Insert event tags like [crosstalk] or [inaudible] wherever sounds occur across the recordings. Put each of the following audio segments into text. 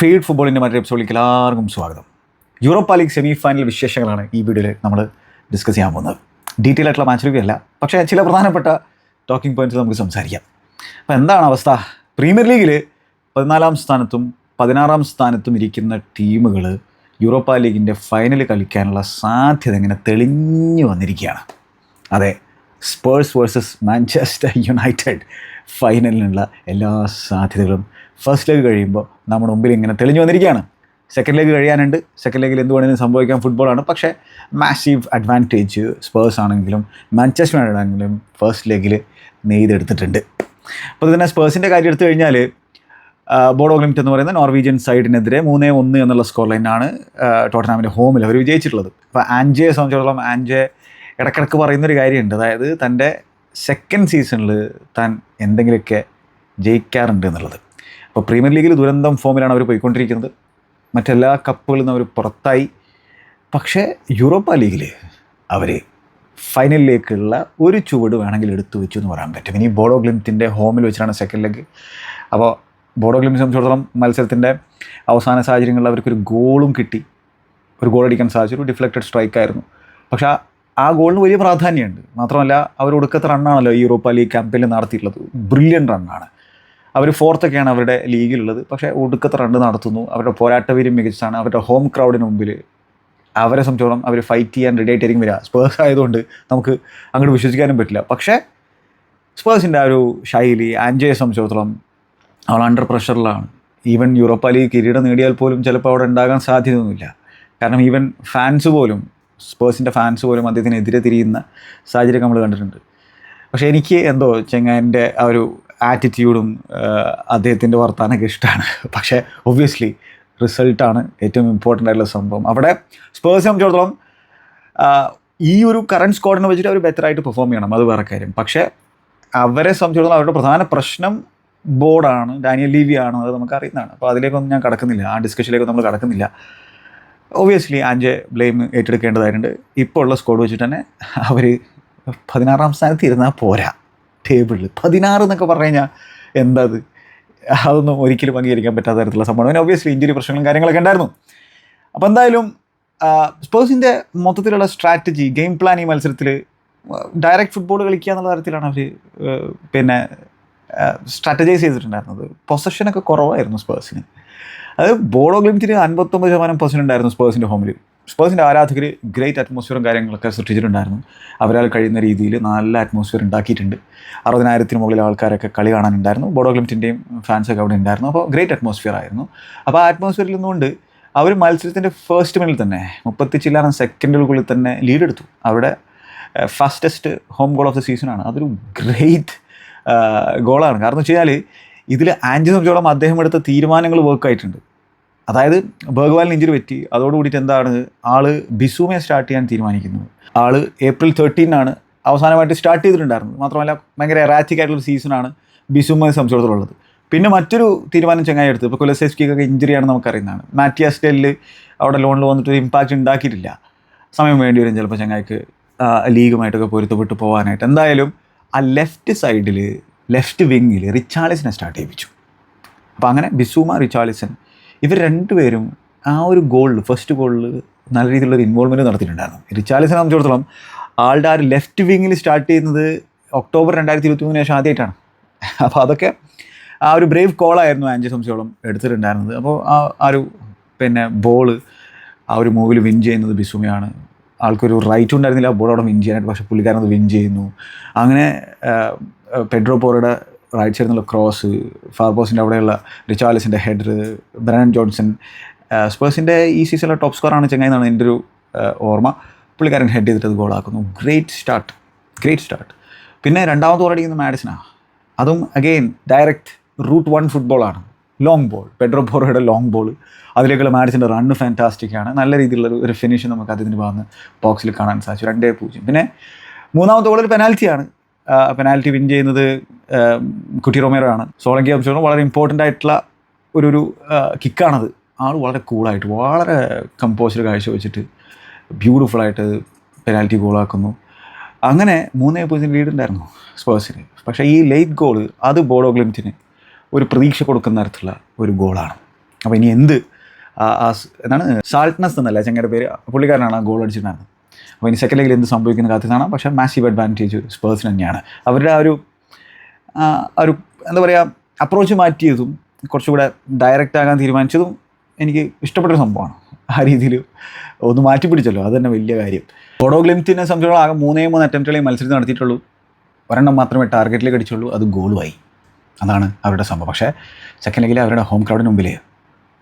Field ഫുട്ബോളിന്റെ മറ്റൊരു എപ്പിസോഡിലേക്ക് എല്ലാവർക്കും സ്വാഗതം. യൂറോപ്പ ലീഗ് സെമി ഫൈനൽ വിശേഷങ്ങളാണ് ഈ വീഡിയോയിൽ നമ്മൾ ഡിസ്കസ് ചെയ്യാൻ പോകുന്നത്. ഡീറ്റെയിൽ ആയിട്ടുള്ള മാച്ച് റിവ്യൂ അല്ല പക്ഷേ ചില പ്രധാനപ്പെട്ട ടോക്കിംഗ് പോയിന്റ്സ് നമുക്ക് സംസാരിക്കാം. അപ്പോൾ എന്താണ് അവസ്ഥ? പ്രീമിയർ ലീഗിൽ പതിനാലാം സ്ഥാനത്തും പതിനാറാം സ്ഥാനത്തും ഇരിക്കുന്ന ടീമുകൾ യൂറോപ്പ ലീഗിന്റെ ഫൈനൽ കളിക്കാനുള്ള സാധ്യത ഇങ്ങനെ തെളിഞ്ഞു വന്നിരിക്കുകയാണ്. അതെ സ്പേഴ്സ് വേഴ്സസ് മാഞ്ചസ്റ്റർ യുണൈറ്റഡ് ഫൈനലിനുള്ള എല്ലാ സാധ്യതകളും ഫസ്റ്റ് ലെഗ് കഴിയുമ്പോൾ നമ്മുടെ മുമ്പിൽ ഇങ്ങനെ തെളിഞ്ഞു വന്നിരിക്കുകയാണ്. സെക്കൻഡ് ലെഗ് കഴിയാനുണ്ട്. സെക്കൻഡ് ലെഗിൽ എന്ത് വേണമെങ്കിലും സംഭവിക്കാൻ ഫുട്ബോളാണ് പക്ഷേ മാസീവ് അഡ്വാന്റേജ് സ്പേഴ്സ് ആണെങ്കിലും മാഞ്ചസ്റ്റർ ആണെങ്കിലും ഫസ്റ്റ് ലെഗിൽ നെയ്തെടുത്തിട്ടുണ്ട്. അപ്പോൾ തന്നെ സ്പേഴ്സിന്റെ കാര്യം എടുത്തു കഴിഞ്ഞാൽ ബോഡോ ഗ്ലിംറ്റ് എന്ന് പറയുന്ന നോർവീജിയൻ സൈഡിനെതിരെ മൂന്നേ ഒന്ന് എന്നുള്ള സ്കോർ ലൈനാണ് ടോട്ടനാമിന്റെ ഹോമിൽ അവർ വിജയിച്ചിട്ടുള്ളത്. അപ്പോൾ ആൻജയെ സംബന്ധിച്ചിടത്തോളം ആൻജെ ഇടക്കിടക്ക് പറയുന്നൊരു കാര്യമുണ്ട്. അതായത് തന്റെ സെക്കൻഡ് സീസണിൽ താൻ എന്തെങ്കിലുമൊക്കെ ജയിക്കാറുണ്ട് എന്നുള്ളത്. അപ്പോൾ പ്രീമിയർ ലീഗിൽ ദുരന്തം ഫോമിലാണ് അവർ പോയിക്കൊണ്ടിരിക്കുന്നത്. മറ്റെല്ലാ കപ്പുകളിൽ നിന്ന് അവർ പുറത്തായി. പക്ഷേ യൂറോപ്പ ലീഗിൽ അവർ ഫൈനലിലേക്കുള്ള ഒരു ചുവട് വേണമെങ്കിൽ എടുത്തു വെച്ചു എന്ന് പറയാൻ പറ്റും. ഇനി ബോഡോ ഗ്ലിംസിന്റെ ഹോമിൽ വെച്ചിട്ടാണ് സെക്കൻഡ് ലെഗ് അപ്പോൾ ബോഡോ ഗ്ലിംസ് സംബന്ധിച്ചിടത്തോളം മത്സരത്തിന്റെ അവസാന സാഹചര്യങ്ങളിൽ അവർക്കൊരു ഗോളും കിട്ടി. ഒരു ഗോൾ അടിക്കാൻ സാധിച്ചു. ഒരു ഡിഫ്ലക്റ്റഡ് സ്ട്രൈക്കായിരുന്നു പക്ഷേ ആ- ഗോളിന് വലിയ പ്രാധാന്യമുണ്ട്. മാത്രമല്ല അവർ ഒടുക്കത്തെ റണ്ണാണല്ലോ ഈ യൂറോപ്പ ലീഗ് ക്യാമ്പയിനിൽ നടത്തിയിട്ടുള്ളത്. ബ്രില്യൻ റണ്ണാണ് അവർ ഫോർത്തൊക്കെയാണ് അവരുടെ ലീഗിലുള്ളത്. പക്ഷേ ഒടുക്കത്തെ റണ്ണ് നടത്തുന്നു. അവരുടെ പോരാട്ടവീര്യം മികച്ചതാണ്. അവരുടെ ഹോം ക്രൗഡിന് മുമ്പിൽ അവരെ സംബന്ധിച്ചോളം അവർ ഫൈറ്റ് ചെയ്യാൻ റെഡി ആയിട്ടായിരിക്കും വരിക. സ്പേഴ്സ് ആയതുകൊണ്ട് നമുക്ക് അങ്ങോട്ട് വിശ്വസിക്കാനും പറ്റില്ല. പക്ഷേ സ്പേഴ്സിന്റെ ആ ഒരു ശൈലി ആൻജയെ സംബന്ധിച്ചിടത്തോളം അവൾ അണ്ടർ പ്രഷറിലാണ് ഈവൻ യൂറോപ്പ ലീഗ് കിരീടം നേടിയാൽ പോലും ചിലപ്പോൾ അവിടെ ഉണ്ടാകാൻ സാധ്യതയൊന്നുമില്ല. കാരണം ഈവൻ ഫാൻസ് പോലും സ്പേഴ്സിന്റെ ഫാൻസ് പോലും അദ്ദേഹത്തിനെതിരെ തിരിയുന്ന സാഹചര്യം നമ്മൾ കണ്ടിട്ടുണ്ട്. പക്ഷേ എനിക്ക് എന്തോ ചെങ്ങാന്റെ ആ ഒരു ആറ്റിറ്റ്യൂഡും അദ്ദേഹത്തിന്റെ വർത്താനൊക്കെ ഇഷ്ടമാണ് പക്ഷേ ഒബ്വിയസ്ലി റിസൾട്ടാണ് ഏറ്റവും ഇമ്പോർട്ടന്റ് ആയിട്ടുള്ള സംഭവം. അവിടെ സ്പേഴ്സ് സംബന്ധിച്ചിടത്തോളം ഈ ഒരു കറണ്ട് സ്ക്വാഡിനെ വെച്ചിട്ട് അവർ ബെറ്റർ ആയിട്ട് പെർഫോം ചെയ്യണം. അത് വേറെ കാര്യം. പക്ഷേ അവരെ സംബന്ധിച്ചിടത്തോളം അവരുടെ പ്രധാന പ്രശ്നം ബോർഡാണ് ഡാനിയൽ ലീവി ആണ് അത് നമുക്ക് അറിയുന്നതാണ് അപ്പോൾ അതിലേക്കൊന്നും ഞാൻ കടക്കുന്നില്ല. ആ ഡിസ്കഷനിലേക്കൊന്നും നമ്മൾ കടക്കുന്നില്ല. ഒബ്വിയസ്ലി ആൻജെ ബ്ലെയിം ഏറ്റെടുക്കേണ്ടതായിട്ടുണ്ട്. ഇപ്പോൾ ഉള്ള സ്കോഡ് വെച്ചിട്ട് തന്നെ അവർ പതിനാറാം സ്ഥാനത്ത് ഇരുന്നാൽ പോരാ. ടേബിളിൽ പതിനാറ് എന്നൊക്കെ പറഞ്ഞു കഴിഞ്ഞാൽ എന്താ അത്? അതൊന്നും ഒരിക്കലും അംഗീകരിക്കാൻ പറ്റാത്ത തരത്തിലുള്ള സംഭവം പിന്നെ ഒബ്വിയസ്ലി ഇഞ്ചുറി പ്രശ്നങ്ങളും കാര്യങ്ങളൊക്കെ ഉണ്ടായിരുന്നു. അപ്പോൾ എന്തായാലും സ്പേഴ്സിന്റെ മൊത്തത്തിലുള്ള സ്ട്രാറ്റജി ഗെയിം പ്ലാൻ ഈ മത്സരത്തിൽ ഡയറക്റ്റ് ഫുട്ബോൾ കളിക്കുക എന്നുള്ള തരത്തിലാണ് അവർ പിന്നെ സ്ട്രാറ്റജൈസ് ചെയ്തിട്ടുണ്ടായിരുന്നത്. പൊസഷനൊക്കെ കുറവായിരുന്നു സ്പേഴ്സിന് അത് ബോഡോ ഗ്ലിമിറ്റിന് അൻപത്തൊമ്പത് ശതമാനം പൊസിഷൻ ഉണ്ടായിരുന്നു സ്പേഴ്സിന്റെ ഹോമിൽ സ്പേഴ്സിന്റെ ആരാധകർ ഗ്രേറ്റ് അറ്റ്മോസ്ഫിയറും കാര്യങ്ങളൊക്കെ സൃഷ്ടിച്ചിട്ടുണ്ടായിരുന്നു. അവരാൽ കഴിയുന്ന രീതിയിൽ നല്ല അറ്റ്മോസ്ഫിയർ ഉണ്ടാക്കിയിട്ടുണ്ട്. അറുപതിനായിരത്തിന് മുകളിൽ ആൾക്കാരൊക്കെ കളി കാണാനുണ്ടായിരുന്നു. ബോഡോ ഗ്ലിംറ്റിന്റെയും ഫാൻസൊക്കെ അവിടെ ഉണ്ടായിരുന്നു. അപ്പോൾ ഗ്രേറ്റ് അറ്റ്മോസ്ഫിയർ ആയിരുന്നു. അപ്പോൾ ആ അറ്റ്മോസ്ഫിയറിൽ നിന്നുകൊണ്ട് അവർ മത്സരത്തിന്റെ ഫസ്റ്റ് മിനിൽ തന്നെ മുപ്പത്തി ചില്ലാനം സെക്കൻഡുകൾക്കുള്ളിൽ തന്നെ ലീഡ് എടുത്തു. അവിടെ fastest home goal of the സീസണാണ് അതൊരു ഗ്രേറ്റ് ഗോളാണ് കാരണം വെച്ച് കഴിഞ്ഞാൽ ഇതിൽ ആഞ്ചു സംബന്ധിച്ചോളം അദ്ദേഹം എടുത്ത തീരുമാനങ്ങൾ വർക്കായിട്ടുണ്ട് അതായത് ബർഗ്വാലിന് ഇഞ്ചുറി പറ്റി. അതോടുകൂടിയിട്ട് എന്താണ്? ആൾ ബിസുമെ സ്റ്റാർട്ട് ചെയ്യാൻ തീരുമാനിക്കുന്നത്. ആൾ ഏപ്രിൽ തേർട്ടീനാണ് അവസാനമായിട്ട് സ്റ്റാർട്ട് ചെയ്തിട്ടുണ്ടായിരുന്നത്. മാത്രമല്ല ഭയങ്കര എറാറ്റിക് ആയിട്ടുള്ള സീസണാണ് ബിസുമെ സംബന്ധിച്ചിടത്തോളം പിന്നെ മറ്റൊരു തീരുമാനം ചങ്ങായി എടുത്തു ഇപ്പോൾ കൊലസെസ്കിക്കൊക്കെ ഇഞ്ചുറിയാണ് നമുക്കറിയുന്നതാണ്. മാറ്റിയാസ് ഡെല്ല് അവിടെ ലോണിൽ വന്നിട്ട് ഒരു ഇമ്പാക്റ്റ് ഉണ്ടാക്കിയിട്ടില്ല. സമയം വേണ്ടി വരും ചിലപ്പോൾ ചങ്ങായിക്ക് ലീഗുമായിട്ടൊക്കെ പൊരുത്തപ്പെട്ട് പോകാനായിട്ട് എന്തായാലും ആ ലെഫ്റ്റ് സൈഡിൽ ലെഫ്റ്റ് വിങ്ങിൽ റിച്ചാളിസിനെ സ്റ്റാർട്ട് ചെയ്യിപ്പിച്ചു. അപ്പോൾ അങ്ങനെ ബിസുമ റിച്ചാളിസൺ ഇവർ രണ്ടുപേരും ആ ഒരു ഗോളിൽ ഫസ്റ്റ് ഗോളിൽ നല്ല രീതിയിലുള്ള ഒരു ഇൻവോൾവ്മെന്റ് നടത്തിയിട്ടുണ്ടായിരുന്നു. റിച്ചാലിസിനെ സംബന്ധിച്ചിടത്തോളം ആളുടെ ആ ഒരു ലെഫ്റ്റ് വിങ്ങിൽ സ്റ്റാർട്ട് ചെയ്യുന്നത് ഒക്ടോബർ രണ്ടായിരത്തി ഇരുപത്തി മൂന്നിന് ശേഷം ആദ്യമായിട്ടാണ്. അപ്പോൾ അതൊക്കെ ആ ഒരു ബ്രേവ് കോളായിരുന്നു ആൻജി സംശയോളം എടുത്തിട്ടുണ്ടായിരുന്നത്. അപ്പോൾ ആ ആ ഒരു പിന്നെ ബോൾ ആ ഒരു മൂവിൽ വിൻ ചെയ്യുന്നത് ബിസുമയാണ്. ആൾക്കൊരു റൈറ്റ് ഉണ്ടായിരുന്നില്ല ബോൾ അവിടെ വിൻ ചെയ്യാനായിട്ട് പക്ഷേ പുള്ളിക്കാരൻ അത് വിൻ ചെയ്യുന്നു. അങ്ങനെ പെഡ്രോ പോറയുടെ റൈറ്റ് സൈഡിൽ ക്രോസ് ഫാർബോസിന്റെ അവിടെയുള്ള റിച്ചാലിസിന്റെ ഹെഡർ ബ്രാൻ ജോൺസൺ സ്പേഴ്സിന്റെ ഈ സീസണിലെ ടോപ്പ് സ്കോറാണ് ചെങ്ങായി എന്നാണ് എന്റെ ഒരു ഓർമ്മ. പുള്ളിക്കാരൻ ഹെഡ് ചെയ്തിട്ട് അത് ഗോളാക്കുന്നു ഗ്രേറ്റ് സ്റ്റാർട്ട് ഗ്രേറ്റ് സ്റ്റാർട്ട് പിന്നെ രണ്ടാമത് ഓറടിക്കുന്ന മാഡിസനാണ് അതും അഗെയിൻ ഡയറക്റ്റ് റൂട്ട് വൺ ഫുട്ബോളാണ് ലോങ് ബോൾ പെഡ്രോ ബോറോയുടെ ലോങ് ബോൾ അതിലേക്കുള്ള മാഡിസിന്റെ റണ്ണ് ഫാന്റാസ്റ്റിക് ആണ്. നല്ല രീതിയിലുള്ള ഒരു- ഫിനിഷ് നമുക്ക് അതിന് ഭാഗത്ത് ബോക്സിൽ കാണാൻ സാധിച്ചു. രണ്ടേ പൂജ്യം. പിന്നെ മൂന്നാമത്തെ ഗോൾ ഒരു പെനാൽറ്റിയാണ് പെനാൽറ്റി വിൻ ചെയ്യുന്നത് കുട്ടി റൊമേറോ ആണ്. സോളങ്കി അംശം വളരെ ഇമ്പോർട്ടന്റ് ആയിട്ടുള്ള ഒരു ഒരു കിക്കാണത് ആൾ വളരെ കൂളായിട്ട് വളരെ കമ്പോസ്ഡ് കാഴ്ച വെച്ചിട്ട് ബ്യൂട്ടിഫുള്ളായിട്ട് പെനാൽറ്റി ഗോളാക്കുന്നു അങ്ങനെ മൂന്നേ പൂജ്യം ലീഡ് ഉണ്ടായിരുന്നു സ്പേഴ്സിന്. പക്ഷേ ഈ ലേറ്റ് ഗോൾ അത് ബോഡോ ഗ്ലിംറ്റിന് ഒരു പ്രതീക്ഷ കൊടുക്കുന്ന തരത്തിലുള്ള ഒരു ഗോളാണ് അപ്പോൾ ഇനി എന്ത്? എന്താണ്? സാൾട്ട്നസ് എന്നല്ല ചങ്ങയുടെ പേര്. പുള്ളിക്കാരനാണ് ആ ഗോൾ അടിച്ചിട്ടുണ്ടായിരുന്നത് അപ്പോൾ ഇനി സെക്കൻഡ് ലെഗിൽ എന്ത് സംഭവിക്കുന്ന കാത്തിനാണ് പക്ഷേ മാസീവ് അഡ്വാന്റേജ് സ്പേഴ്സിന് തന്നെയാണ്. അവരുടെ ആ ഒരു ഒരു എന്താ പറയുക അപ്രോച്ച് മാറ്റിയതും കുറച്ചുകൂടെ ഡയറക്റ്റ് ആകാൻ തീരുമാനിച്ചതും എനിക്ക് ഇഷ്ടപ്പെട്ടൊരു സംഭവമാണ്. ആ രീതിയിൽ ഒന്ന് മാറ്റി പിടിച്ചല്ലോ. അത് തന്നെ വലിയ കാര്യം. ബോഡോ ഗ്ലിംത്തിനെ സംബന്ധിച്ചോളം ആകെ മൂന്നേ മൂന്ന് അറ്റംപ്റ്റുകളെ മത്സരത്തിൽ നടത്തിയിട്ടുള്ളൂ. ഒരെണ്ണം മാത്രമേ ടാർഗറ്റിലേക്ക് അടിച്ചുള്ളൂ. അത് ഗോളുമായി അതാണ് അവരുടെ സംഭവം. പക്ഷേ സെക്കൻഡ് ലെഗിൽ അവരുടെ ഹോം ക്രൗഡിന് മുമ്പിൽ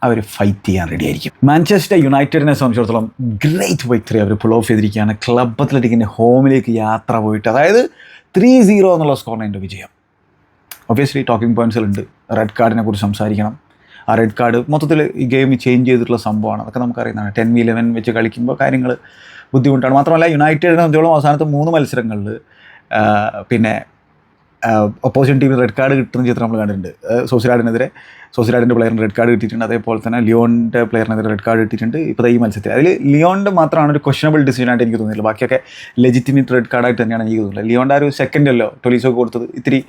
അവർ ഫൈറ്റ് ചെയ്യാൻ റെഡി ആയിരിക്കും. മാഞ്ചസ്റ്റർ യുണൈറ്റഡിനെ സംബന്ധിച്ചിടത്തോളം ഗ്രേറ്റ് വിക്ടറി അവർ പുൾ ഓഫ് ചെയ്തിരിക്കുകയാണ്. ക്ലബ് അത്ലറ്റിക്കിന്റെ ഹോമിലേക്ക് യാത്ര പോയിട്ട് അതായത് ത്രീ സീറോ എന്നുള്ള സ്കോറിന് എന്റെ വിജയം. ഒബ്വിയസ്ലി ടോക്കിംഗ് പോയിന്റ്സിലുണ്ട് റെഡ് കാർഡിനെ കുറിച്ച് സംസാരിക്കണം. ആ റെഡ് കാർഡ് മൊത്തത്തിൽ ഈ ഗെയിം ചേഞ്ച് ചെയ്തിട്ടുള്ള സംഭവമാണ്. അതൊക്കെ നമുക്കറിയുന്നതാണ് ടെൻ വി ഇലവൻ വെച്ച് കളിക്കുമ്പോൾ കാര്യങ്ങൾ ബുദ്ധിമുട്ടാണ്. മാത്രമല്ല യുണൈറ്റഡിനെ സംബന്ധിച്ചോളം അവസാനത്തെ മൂന്ന് മത്സരങ്ങളിൽ പിന്നെ ഒപ്പോസിഷൻ ടീമിന് റെഡ് കാർഡ് കിട്ടുന്ന ചിത്രം നമ്മൾ കണ്ടിട്ടുണ്ട്. സോസിലാഡിനെതിരെ സോസിലാഡിന്റെ പ്ലെയറിന് റെഡ് കാർഡ് കിട്ടിയിട്ടുണ്ട്. അതേപോലെ തന്നെ ലിയോണിന്റെ പ്ലെയറിനെതിരെ റെഡ് കാർഡ് കിട്ടിയിട്ടുണ്ട്. ഇപ്പോൾ ഈ മത്സരത്തിൽ. അതിൽ ലിയോണിന്റെ മാത്രമാണ് ഒരു ക്വസ്റ്റനബിൾ ആയിട്ട് എനിക്ക് തോന്നിയില്ല ബാക്കിയൊക്കെ ലെജിറ്റിമേറ്റ് റെഡ് കാർഡായിട്ട് തന്നെയാണ് എനിക്ക് തോന്നുന്നത്. ലിയോണിന്റെ ആ ഒരു സെക്കൻഡ് അല്ലോ ടൊലീസോ കൊടുത്തത്. ഇത്തിരി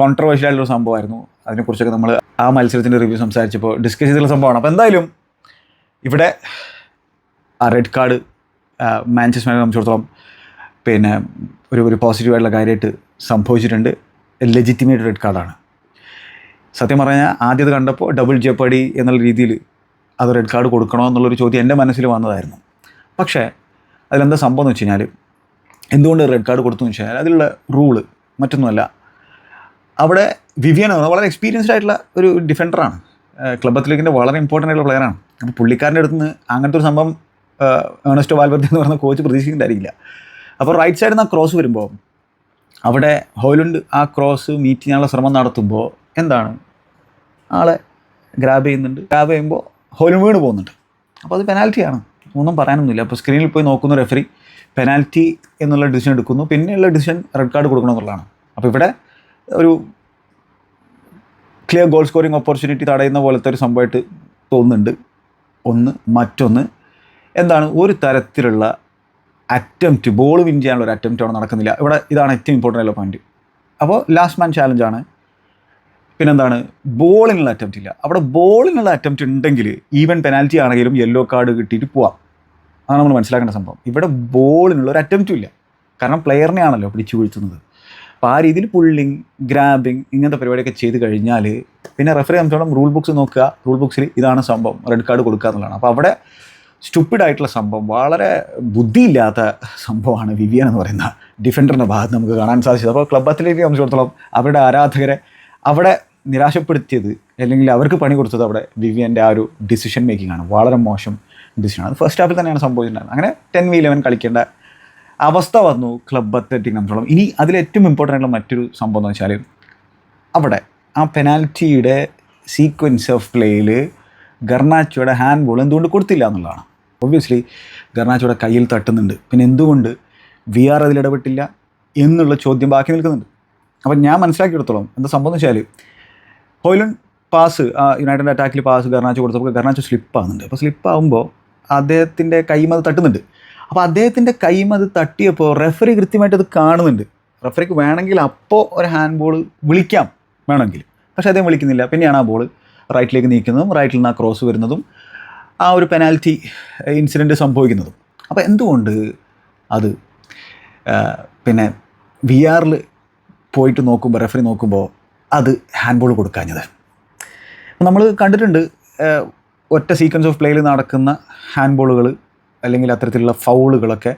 കോൺട്രവേഴ്ഷ്യൽ ആയിട്ടുള്ള സംഭവമായിരുന്നു. അതിനെക്കുറിച്ചൊക്കെ നമ്മൾ ആ മത്സരത്തിന്റെ റിവ്യൂ സംസാരിച്ചപ്പോൾ ഡിസ്കസ് ചെയ്തിട്ടുള്ള സംഭവമാണ്. അപ്പോൾ എന്തായാലും ഇവിടെ ആ റെഡ് കാർഡ് മാഞ്ചസ്റ്റർ സംബന്ധിച്ചിടത്തോളം പിന്നെ ഒരു ഒരു പോസിറ്റീവായിട്ടുള്ള കാര്യമായിട്ട് സംഭവിച്ചിട്ടുണ്ട്. ലെജിറ്റിമേറ്റ് റെഡ് കാർഡാണ് സത്യം പറഞ്ഞാൽ ആദ്യത് കണ്ടപ്പോൾ ഡബിൾ ജെപ്പടി എന്നുള്ള രീതിയിൽ അത് റെഡ് കാർഡ് കൊടുക്കണോ എന്നുള്ളൊരു ചോദ്യം എന്റെ മനസ്സിൽ വന്നതായിരുന്നു. പക്ഷേ അതിലെന്താ സംഭവം എന്ന് വെച്ച് കഴിഞ്ഞാൽ എന്തുകൊണ്ട് റെഡ് കാർഡ് കൊടുത്തു എന്ന് വെച്ചാൽ അതിലുള്ള റൂൾ മറ്റൊന്നുമല്ല. അവിടെ വിവിയൻ വളരെ എക്സ്പീരിയൻസ്ഡ് ആയിട്ടുള്ള ഒരു ഡിഫൻഡറാണ് ക്ലബ് അത്ലറ്റിക്കിന്റെ വളരെ ഇമ്പോർട്ടന്റ് ആയിട്ടുള്ള പ്ലെയറാണ് അപ്പോൾ പുള്ളിക്കാരന്റെ അടുത്ത് നിന്ന് അങ്ങനത്തെ ഒരു സംഭവം ഏണസ്റ്റോ വാൽബർത്തി എന്ന് പറഞ്ഞ കോച്ച് പ്രതീക്ഷിക്കുന്നുണ്ടായിരിക്കില്ല അപ്പോൾ റൈറ്റ് സൈഡിൽ നിന്ന് ആ ക്രോസ് വരുമ്പോൾ അവിടെ ഹോയിലുണ്ട്. ആ ക്രോസ് മീറ്റ് ചെയ്യാനുള്ള ശ്രമം നടത്തുമ്പോൾ എന്താണ്? ആളെ ഗ്രാബ് ചെയ്യുന്നുണ്ട്. ഗ്രാബ് ചെയ്യുമ്പോൾ ഹോലും വീണ് പോകുന്നുണ്ട്. അപ്പോൾ അത് പെനാൽറ്റിയാണ് ഒന്നും പറയാനൊന്നുമില്ല. അപ്പോൾ സ്ക്രീനിൽ പോയി നോക്കുന്ന റെഫറി പെനാൽറ്റി എന്നുള്ള ഡിസിഷൻ എടുക്കുന്നു. പിന്നെയുള്ള ഡിസിഷൻ റെഡ് കാർഡ് കൊടുക്കണമെന്നുള്ളതാണ് അപ്പോൾ ഇവിടെ ഒരു ക്ലിയർ ഗോൾ സ്കോറിംഗ് ഓപ്പർച്യൂണിറ്റി തടയുന്ന പോലത്തെ ഒരു സംഭവമായിട്ട് തോന്നുന്നുണ്ട്. ഒന്ന് മറ്റൊന്ന് എന്താണ്? ഒരു തരത്തിലുള്ള അറ്റംപ്റ്റ് ബോൾ വിൻ ചെയ്യാനുള്ള ഒരു അറ്റംപ്റ്റ് അവിടെ നടക്കുന്നില്ല. ഇവിടെ ഇതാണ് ഏറ്റവും ഇമ്പോർട്ടന്റ് ആയിട്ടുള്ള പോയിന്റ് അപ്പോൾ ലാസ്റ്റ് മാൻ ചാലഞ്ചാണ് പിന്നെന്താണ്? ബോളിനുള്ള അറ്റംപ്റ്റ് ഇല്ല. അവിടെ ബോളിനുള്ള അറ്റംപ്റ്റ് ഉണ്ടെങ്കിൽ ഈവൻ പെനാൽറ്റി ആണെങ്കിലും യെല്ലോ കാർഡ് കിട്ടിയിട്ട് പോവാം. അതാണ് നമ്മൾ മനസ്സിലാക്കേണ്ട സംഭവം. ഇവിടെ ബോളിനുള്ള ഒരു അറ്റംപ്റ്റും ഇല്ല. കാരണം പ്ലെയറിനെ ആണല്ലോ പിടിച്ചു വീഴ്ത്തുന്നത്. അപ്പോൾ ആ രീതിയിൽ പുള്ളിങ് ഗ്രാബിങ് ഇങ്ങനത്തെ പരിപാടിയൊക്കെ ചെയ്ത് കഴിഞ്ഞാൽ പിന്നെ റെഫറി സംബന്ധിച്ചോളം റൂൾ ബുക്സ് നോക്കുക. റൂൾ ബുക്സിൽ ഇതാണ് സംഭവം. റെഡ് കാർഡ് കൊടുക്കുക എന്നുള്ളതാണ്. അപ്പോൾ അവിടെ സ്റ്റുപ്പിഡ് ആയിട്ടുള്ള സംഭവം വളരെ ബുദ്ധിയില്ലാത്ത സംഭവമാണ് വിവിയൻ എന്ന് പറയുന്ന ഡിഫൻഡറിന്റെ ഭാഗത്ത് നമുക്ക് കാണാൻ സാധിച്ചത്. അപ്പോൾ ക്ലബ് അത്ലറ്റിനെ സംബന്ധിച്ചിടത്തോളം അവരുടെ ആരാധകരെ അവിടെ നിരാശപ്പെടുത്തിയത് അല്ലെങ്കിൽ അവർക്ക് പണി കൊടുത്തത് അവിടെ വിവിയന്റെ ആ ഒരു ഡിസിഷൻ മേക്കിംഗ് ആണ്. വളരെ മോശം ഡിസിഷനാണ് അത് ഫസ്റ്റ് ഹാഫിൽ തന്നെയാണ് സംഭവിച്ചിട്ടുണ്ടായിരുന്നത്. അങ്ങനെ ടെൻ വി ഇലവൻ കളിക്കേണ്ട അവസ്ഥ വന്നു ക്ലബ് അത്ലറ്റിക് സംബന്ധിച്ചോളം ഇനി അതിലേറ്റവും ഇമ്പോർട്ടന്റ് ആയിട്ടുള്ള മറ്റൊരു സംഭവം എന്ന് വെച്ചാൽ അവിടെ ആ പെനാൽറ്റിയുടെ സീക്വൻസ് ഓഫ് പ്ലേയിൽ ഗർണാച്ചോയുടെ ഹാൻഡ് ബോൾ എന്തുകൊണ്ട് കൊടുത്തില്ല എന്നുള്ളതാണ്. ഒബ്വിയസ്ലി ഗർണാച്ചയുടെ കയ്യിൽ തട്ടുന്നുണ്ട്. പിന്നെ എന്തുകൊണ്ട് വി ആർ അതിലിടപെട്ടില്ല എന്നുള്ള ചോദ്യം ബാക്കി നിൽക്കുന്നുണ്ട്. അപ്പം ഞാൻ മനസ്സിലാക്കിയെടുത്തോളം എന്താ സംഭവം എന്ന് വെച്ചാൽ ഹോയിലൻ പാസ് യുണൈറ്റഡ് അറ്റാക്കിൽ പാസ് ഗർണാച്ചോ കൊടുത്തപ്പോൾ ഗർണാച്ചോ സ്ലിപ്പ് ആകുന്നുണ്ട് അപ്പോൾ സ്ലിപ്പ് ആകുമ്പോൾ അദ്ദേഹത്തിന്റെ കൈമത് തട്ടുന്നുണ്ട്. അപ്പോൾ അദ്ദേഹത്തിന്റെ കൈമത് തട്ടിയപ്പോൾ റെഫറി കൃത്യമായിട്ട് അത് കാണുന്നുണ്ട്. റെഫറിക്ക് വേണമെങ്കിൽ അപ്പോൾ ഒരു ഹാൻഡ് ബോൾ വിളിക്കാം. വേണമെങ്കിൽ. പക്ഷേ അദ്ദേഹം വിളിക്കുന്നില്ല. പിന്നെയാണ് ആ ബോൾ റൈറ്റിലേക്ക് നീക്കുന്നതും റൈറ്റിൽ നിന്ന് ആ ക്രോസ് വരുന്നതും ആ ഒരു പെനാൽറ്റി ഇൻസിഡന്റ് സംഭവിക്കുന്നതും. അപ്പോൾ എന്തുകൊണ്ട് അത്? പിന്നെ വി ആറിൽ പോയിട്ട് നോക്കുമ്പോൾ റെഫറി നോക്കുമ്പോൾ അത് ഹാൻഡ് ബോൾ കൊടുക്കാഞ്ഞത് നമ്മൾ കണ്ടിട്ടുണ്ട് ഒറ്റ സീക്വൻസ് ഓഫ് പ്ലേയിൽ നടക്കുന്ന ഹാൻഡ് ബോളുകൾ അല്ലെങ്കിൽ അത്തരത്തിലുള്ള ഫൗളുകളൊക്കെ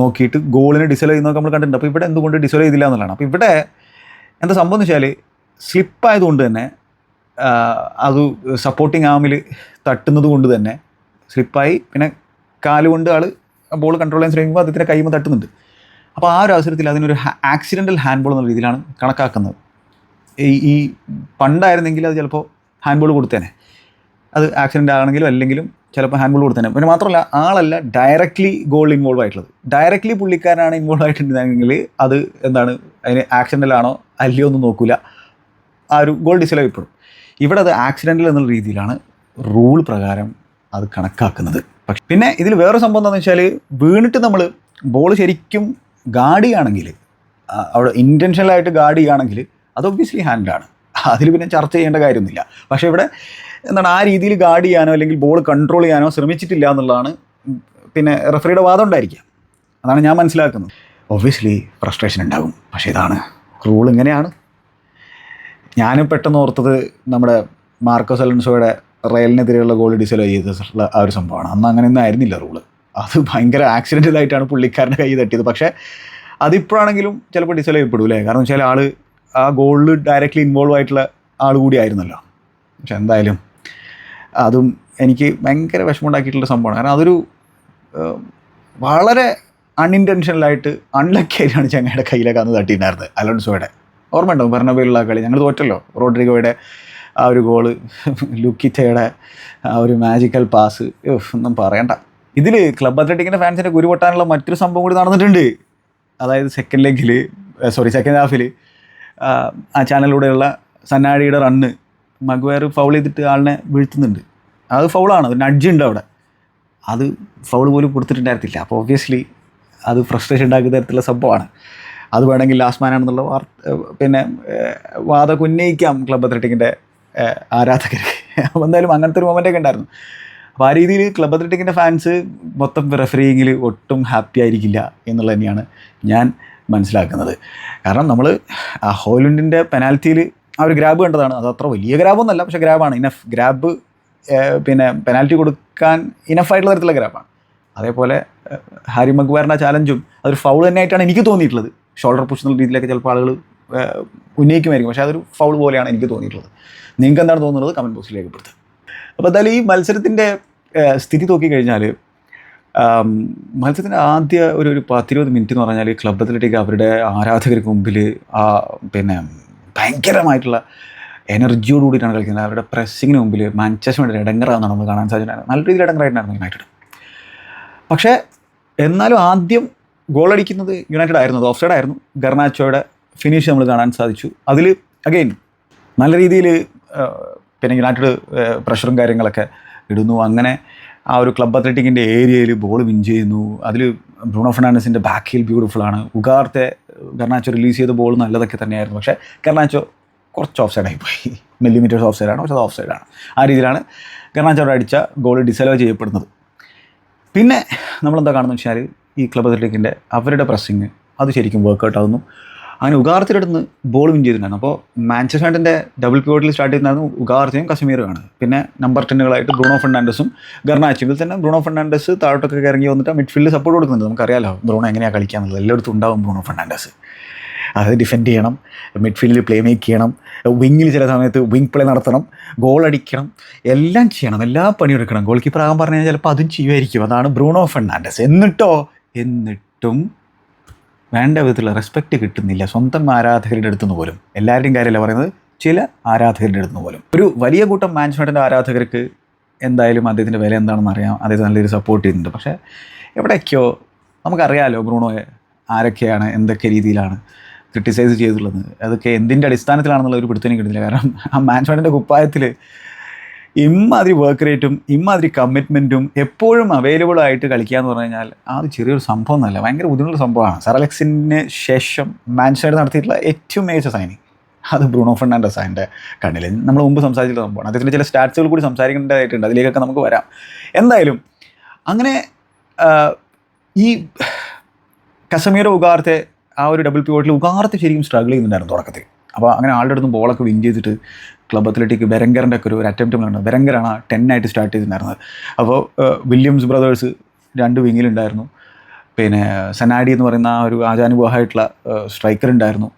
നോക്കിയിട്ട് ഗോളിനെ ഡിസൈൽ ചെയ്യുന്നതൊക്കെ നമ്മൾ കണ്ടിട്ടുണ്ട്. അപ്പോൾ ഇവിടെ എന്തുകൊണ്ട് ഡിസൈൽ ചെയ്തില്ല എന്നുള്ളതാണ്. അപ്പോൾ ഇവിടെ എന്താ സംഭവം എന്ന് വെച്ചാൽ സ്ലിപ്പായതുകൊണ്ട് തന്നെ അത് സപ്പോർട്ടിങ് ആമിൽ തട്ടുന്നത് കൊണ്ട് തന്നെ സ്ലിപ്പായി പിന്നെ കാലുകൊണ്ട് ആൾ ബോൾ കൺട്രോൾ ചെയ്യാൻ ശ്രമിക്കുമ്പോൾ അദ്ദേഹത്തിന്റെ കൈമ തട്ടുന്നുണ്ട്. അപ്പോൾ ആ ഒരു അവസരത്തിൽ അതിനൊരു ആക്സിഡന്റൽ ഹാൻഡ് ബോൾ എന്നുള്ള രീതിയിലാണ് കണക്കാക്കുന്നത്. ഈ ഈ പണ്ടായിരുന്നെങ്കിൽ അത് ചിലപ്പോൾ ഹാൻഡ് ബോൾ കൊടുത്തേനെ. അത് ആക്സിഡന്റ് ആണെങ്കിലും അല്ലെങ്കിലും ചിലപ്പോൾ ഹാൻഡ് ബോൾ കൊടുത്തേനെ. പിന്നെ മാത്രമല്ല ആളല്ല ഡയറക്റ്റ്ലി ഗോൾ ഇൻവോൾവ് ആയിട്ടുള്ളത്. ഡയറക്റ്റ്ലി പുള്ളിക്കാരനാണ് ഇൻവോൾവ് ആയിട്ടുണ്ടെങ്കിൽ അത് എന്താണ് അതിന് ആക്സിഡന്റലാണോ അല്ലയോ ഒന്നും നോക്കില്ല ആ ഒരു ഗോൾ ഡിസലോ ഇപ്പോഴും ഇവിടെ അത് ആക്സിഡന്റൽ എന്നുള്ള രീതിയിലാണ് റൂൾ പ്രകാരം അത് കണക്കാക്കുന്നത്. പക്ഷെ പിന്നെ ഇതിൽ വേറെ സംഭവം എന്താണെന്ന് വെച്ചാൽ വീണിട്ട് നമ്മൾ ബോൾ ശരിക്കും ഗാർഡ് ചെയ്യുകയാണെങ്കിൽ അവിടെ ഇന്റൻഷനലായിട്ട് ഗാർഡ് ചെയ്യുകയാണെങ്കിൽ അത് ഒബ്വിയസ്ലി ഹാൻഡാണ് അതിൽ പിന്നെ ചർച്ച ചെയ്യേണ്ട കാര്യമൊന്നുമില്ല. പക്ഷേ ഇവിടെ എന്താണ് ആ രീതിയിൽ ഗാർഡ് ചെയ്യാനോ അല്ലെങ്കിൽ ബോൾ കൺട്രോൾ ചെയ്യാനോ ശ്രമിച്ചിട്ടില്ല എന്നുള്ളതാണ് പിന്നെ റെഫറിയുടെ വാദം ഉണ്ടായിരിക്കുക. അതാണ് ഞാൻ മനസ്സിലാക്കുന്നത്. ഒബ്വിയസ്ലി ഫ്രസ്ട്രേഷൻ ഉണ്ടാകും. പക്ഷേ ഇതാണ് റൂൾ ഇങ്ങനെയാണ്. ഞാൻ പെട്ടെന്ന് ഓർത്തത് നമ്മുടെ മാർക്കോസ് അലൻസോയുടെ റയലിനെതിരെയുള്ള ഗോൾ ഡിസലോ ചെയ്ത ആ ഒരു സംഭവമാണ്. അന്ന് അങ്ങനെയൊന്നും ആയിരുന്നില്ല റൂൾ. അത് ഭയങ്കര ആക്സിഡന്റലായിട്ടാണ് പുള്ളിക്കാരന്റെ കൈ തട്ടിയത്. പക്ഷേ അതിപ്പോഴാണെങ്കിലും ചിലപ്പോൾ ഡിസലോ ചെയ്യപ്പെടും അല്ലേ കാരണം വെച്ചാൽ ആൾ ആ ഗോളിൽ ഡയറക്റ്റ്ലി ഇൻവോൾവ് ആയിട്ടുള്ള ആൾ കൂടി ആയിരുന്നല്ലോ. പക്ഷെ എന്തായാലും അതും എനിക്ക് ഭയങ്കര വിഷമമുണ്ടാക്കിയിട്ടുള്ള സംഭവമാണ്. കാരണം അതൊരു വളരെ അൺഇന്റൻഷനലായിട്ട് അൺലക്കി ആയിട്ടാണ് ചങ്ങയുടെ കയ്യിലേക്ക് അന്ന് തട്ടിയിട്ടുണ്ടായിരുന്നത് അലോൺസോയുടെ ഓർമ്മയുണ്ടാവും ബെർണബയിലുള്ള കളി. ഞങ്ങൾ തോറ്റല്ലോ. റോഡ്രിഗോയുടെ ആ ഒരു ഗോൾ ലുക്കിറ്റയുടെ ആ ഒരു മാജിക്കൽ പാസ് ഒന്നും പറയണ്ട. ഇതിൽ ക്ലബ് അത്ലറ്റിക്കിന്റെ ഫാൻസിനെ കുരുപൊട്ടാനുള്ള മറ്റൊരു സംഭവം കൂടി നടന്നിട്ടുണ്ട്. അതായത് സെക്കൻഡ് ലെഗിൽ സോറി സെക്കൻഡ് ഹാഫിൽ ആ ചാനലിലൂടെയുള്ള സന്നാഴിയുടെ റണ്ണ് മഗ്വയർ ഫൗൾ ചെയ്തിട്ട് ആളിനെ വീഴ്ത്തുന്നുണ്ട്. അത് ഫൗളാണ് ഒരു നഡ്ജ് ഉണ്ട് അവിടെ. അത് ഫൗൾ പോലും കൊടുത്തിട്ടുണ്ടായിരുന്നില്ല. അപ്പോൾ ഒബ്വിയസ്ലി അത് ഫ്രസ്ട്രേഷൻ ഉണ്ടാക്കുന്ന തരത്തിലുള്ള സംഭവമാണ്. അത് വേണമെങ്കിൽ ലാസ്റ്റ് മാനാണെന്നുള്ള വാർത്ത പിന്നെ വാദം ഉന്നയിക്കാം ക്ലബ് അത്ലറ്റിക്കിന്റെ ആരാധകർക്ക്. [laughs] അപ്പോൾ എന്തായാലും അങ്ങനത്തെ ഒരു മൊമെന്റ് ഒക്കെ ഉണ്ടായിരുന്നു. അപ്പോൾ ആ രീതിയിൽ ക്ലബ് അത്ലറ്റിക്കിന്റെ ഫാൻസ് മൊത്തം റെഫറിങ്ങിൽ ഒട്ടും ഹാപ്പി ആയിരിക്കില്ല എന്നുള്ളത് തന്നെയാണ് ഞാൻ മനസ്സിലാക്കുന്നത്. കാരണം നമ്മൾ ആ ഹോലൻഡിന്റെ പെനാൽറ്റിയിൽ ആ ഒരു ഗ്രാബ് കണ്ടതാണ്. അത് അത്ര വലിയ ഗ്രാബൊന്നുമല്ല പക്ഷേ ഗ്രാബാണ് ഇനഫ് ഗ്രാബ് പിന്നെ പെനാൽറ്റി കൊടുക്കാൻ ഇനഫായിട്ടുള്ള തരത്തിലുള്ള ഗ്രാബാണ് അതേപോലെ ഹാരി മക്വയറിന്റെ ചാലഞ്ചും അതൊരു ഫൗൾ തന്നെയായിട്ടാണ് എനിക്ക് തോന്നിയിട്ടുള്ളത്. ഷോൾഡർ പുഷ് എന്നുള്ള രീതിയിലൊക്കെ ചിലപ്പോൾ ആളുകൾ ഉന്നയിക്കുമായിരിക്കും. പക്ഷേ അതൊരു ഫൗൾ പോലെയാണ് എനിക്ക് തോന്നിയിട്ടുള്ളത്. നിങ്ങൾക്ക് എന്താണ് തോന്നുന്നത് കമന്റ് ബോക്സിൽ രേഖപ്പെടുത്തുക അപ്പോൾ എന്തായാലും ഈ മത്സരത്തിന്റെ സ്ഥിതി നോക്കിക്കഴിഞ്ഞാൽ മത്സരത്തിന്റെ ആദ്യ ഒരു ഒരു പത്തിരുപത് മിനിറ്റ് എന്ന് പറഞ്ഞാൽ ക്ലബ് അത്ലറ്റിക് അവരുടെ ആരാധകർക്ക് മുമ്പിൽ ആ പിന്നെ ഭയങ്കരമായിട്ടുള്ള എനർജിയോടുകൂടിയിട്ടാണ് കളിക്കുന്നത്. അവരുടെ പ്രസ്സിങ്ങിന് മുമ്പിൽ മാഞ്ചസ്റ്റർ യുണൈറ്റഡ് ഇടങ്ങറാവുന്നതാണ് നമുക്ക് കാണാൻ സാധിച്ചിട്ടുണ്ടായിരുന്നു നല്ല രീതിയിൽ ഇടങ്ങറായിട്ടുണ്ടായിരുന്നു യുണൈറ്റഡ് പക്ഷേ എന്നാലും ആദ്യം ഗോൾ അടിക്കുന്നത് യുണൈറ്റഡ് ആയിരുന്നു ഓഫ് സൈഡ് ആയിരുന്നു. ഗർണാച്ചോയുടെ ഫിനിഷ് നമ്മൾ കാണാൻ സാധിച്ചു. അതിൽ അഗെയിൻ നല്ല രീതിയിൽ പിന്നെ യുണൈറ്റഡ് പ്രഷറും കാര്യങ്ങളൊക്കെ ഇടുന്നു. അങ്ങനെ ആ ഒരു ക്ലബ് അത്ലറ്റിക്കിന്റെ ഏരിയയിൽ ബോൾ വിൻ ചെയ്യുന്നു. അതിൽ ബ്രൂണോ ഫെർണാണ്ടസിന്റെ ബാക്ക് ഹീൽ ബ്യൂട്ടിഫുൾ ആണ്. ഉഗാർത്തെ ഗർണാച്ചോ റിലീസ് ചെയ്ത ബോൾ നല്ലതൊക്കെ തന്നെയായിരുന്നു. പക്ഷേ ഗർണാച്ചോ കുറച്ച് ഓഫ് സൈഡായി പോയി. മില്ലിമീറ്റേഴ്സ് ഓഫ് സൈഡാണ് പക്ഷേ അത് ഓഫ് സൈഡാണ് ആ രീതിയിലാണ് ഗർണാച്ചോടെ അടിച്ച ഗോൾ ഡിസലോ ചെയ്യപ്പെടുന്നത്. പിന്നെ നമ്മളെന്താ കാണുന്നത് വെച്ചാൽ ഈ ക്ലബ് അത്ലറ്റിക്കിന്റെ അവരുടെ പ്രസ്സിങ് അത് ശരിക്കും വർക്കൗട്ട് ആകുന്നു അങ്ങനെ ഉഗാർത്തിനടുത്ത് ബോൾ വിൻ ചെയ്തിട്ടുണ്ടായിരുന്നു. അപ്പോൾ മാഞ്ചസ്റ്റർ യുണൈറ്റഡിന്റെ ഡബിൾ പിവോട്ടിൽ സ്റ്റാർട്ട് ചെയ്യുന്നതായിരുന്നു ഉഗാർത്തിയും കശ്മീറുമാണ്. പിന്നെ നമ്പർ ടെന്നുകളായിട്ട് ബ്രൂണോ ഫെർണാണ്ടസും ഗർണാച്ചും ഇതിൽ തന്നെ ബ്രൂണോ ഫെർണാണ്ടസ് താഴോട്ടൊക്കെ ഇറങ്ങി വന്നിട്ട് മിഡ്ഫീൽഡിൽ സപ്പോർട്ട് കൊടുക്കുന്നുണ്ട്. നമുക്കറിയാലോ ബ്രൂണോ എങ്ങനെയാണ് കളിക്കാന്നുള്ളത് എല്ലായിടത്തും ഉണ്ടാവും ബ്രൂണോ ഫെർണാണ്ടസ്. അത് ഡിഫെൻഡ് ചെയ്യണം മിഡ്ഫീൽഡിൽ പ്ലേ മേക്ക് ചെയ്യണം വിങ്ങിൽ ചില സമയത്ത് വിങ് പ്ലേ നടത്തണം ഗോൾ അടിക്കണം എല്ലാം ചെയ്യണം. എല്ലാ പണിയും എടുക്കണം. ഗോൾ കീപ്പർ ആകാൻ പറഞ്ഞു കഴിഞ്ഞാൽ ചിലപ്പോൾ അതും ചെയ്യുമായിരിക്കും. അതാണ് ബ്രൂണോ ഫെർണാണ്ടസ്. എന്നിട്ടോ എന്നിട്ടും വേണ്ട വിധത്തിലുള്ള റെസ്പെക്റ്റ് കിട്ടുന്നില്ല. സ്വന്തം ആരാധകരുടെ അടുത്തുനിന്ന് പോലും. എല്ലാവരുടെയും കാര്യമല്ല പറയുന്നത്? ചില ആരാധകരുടെ അടുത്തുനിന്ന് പോലും. ഒരു വലിയ കൂട്ടം മാനേജ്മെന്റിന്റെ ആരാധകർക്ക് എന്തായാലും അദ്ദേഹത്തിന്റെ വില എന്താണെന്ന് അറിയാം. അദ്ദേഹം നല്ലൊരു സപ്പോർട്ട് ചെയ്യുന്നുണ്ട്. പക്ഷേ എവിടെയൊക്കെയോ നമുക്കറിയാമല്ലോ ബ്രൂണോയെ ആരൊക്കെയാണ് എന്തൊക്കെ രീതിയിലാണ് ക്രിട്ടിസൈസ് ചെയ്തിട്ടുള്ളത് അതൊക്കെ എന്തിന്റെ അടിസ്ഥാനത്തിലാണെന്നുള്ള ഒരു പിടുത്തനും കിട്ടുന്നില്ല. കാരണം ആ മാനേജ്മെന്റിന്റെ കുപ്പായത്തിൽ ഇമ്മാതിരി വർക്ക് റേറ്റും ഇമ്മാതിരി കമ്മിറ്റ്മെന്റും എപ്പോഴും അവൈലബിൾ ആയിട്ട് കളിക്കുക എന്ന് പറഞ്ഞു കഴിഞ്ഞാൽ അത് ചെറിയൊരു സംഭവം എന്നല്ല ഭയങ്കര ബുദ്ധിമുട്ടുള്ള സംഭവമാണ്. സർ അലക്സിന് ശേഷം മാൻസൈഡ് നടത്തിയിട്ടുള്ള ഏറ്റവും മികച്ച സൈനിങ് അത് ബ്രൂണോ ഫെർണാണ്ടസ് അതിന്റെ കണ്ണിൽ. നമ്മൾ മുമ്പ് സംസാരിച്ചിട്ടുള്ള സംഭവമാണ്. അദ്ദേഹത്തിന്റെ ചില സ്റ്റാറ്റ്സുകൾ കൂടി സംസാരിക്കേണ്ടതായിട്ടുണ്ട്. അതിലേക്കൊക്കെ നമുക്ക് വരാം. എന്തായാലും അങ്ങനെ ഈ കസമീറ ഉഗാർത്തെ ആ ഒരു ഡബിൾ പിവോട്ടിൽ ഉഗാർത്തെ ശരിക്കും സ്ട്രഗിൾ ചെയ്യുന്നുണ്ടായിരുന്നു തുടക്കത്തിൽ. അപ്പോൾ അങ്ങനെ ആളുടെ അടുത്തും ബോളൊക്കെ വിൻ ചെയ്തിട്ട് ക്ലബ് അത്ലറ്റിക് ബെരങ്കറിന്റെ ഒക്കെ ഒരു അറ്റംപ്റ്റ് അറ്റംപ്റ്റ് ഉണ്ട് ബെരങ്കറാണ് ടെൻ ആയിട്ട് സ്റ്റാർട്ട് ചെയ്തിട്ടുണ്ടായിരുന്നത്. അപ്പോൾ വില്യംസ് ബ്രദേഴ്സ് രണ്ട് വിങ്ങിലുണ്ടായിരുന്നു പിന്നെ സനാഡി എന്ന് പറയുന്ന ആ ഒരു ആചാനുഭവമായിട്ടുള്ള സ്ട്രൈക്കർ ഉണ്ടായിരുന്നു.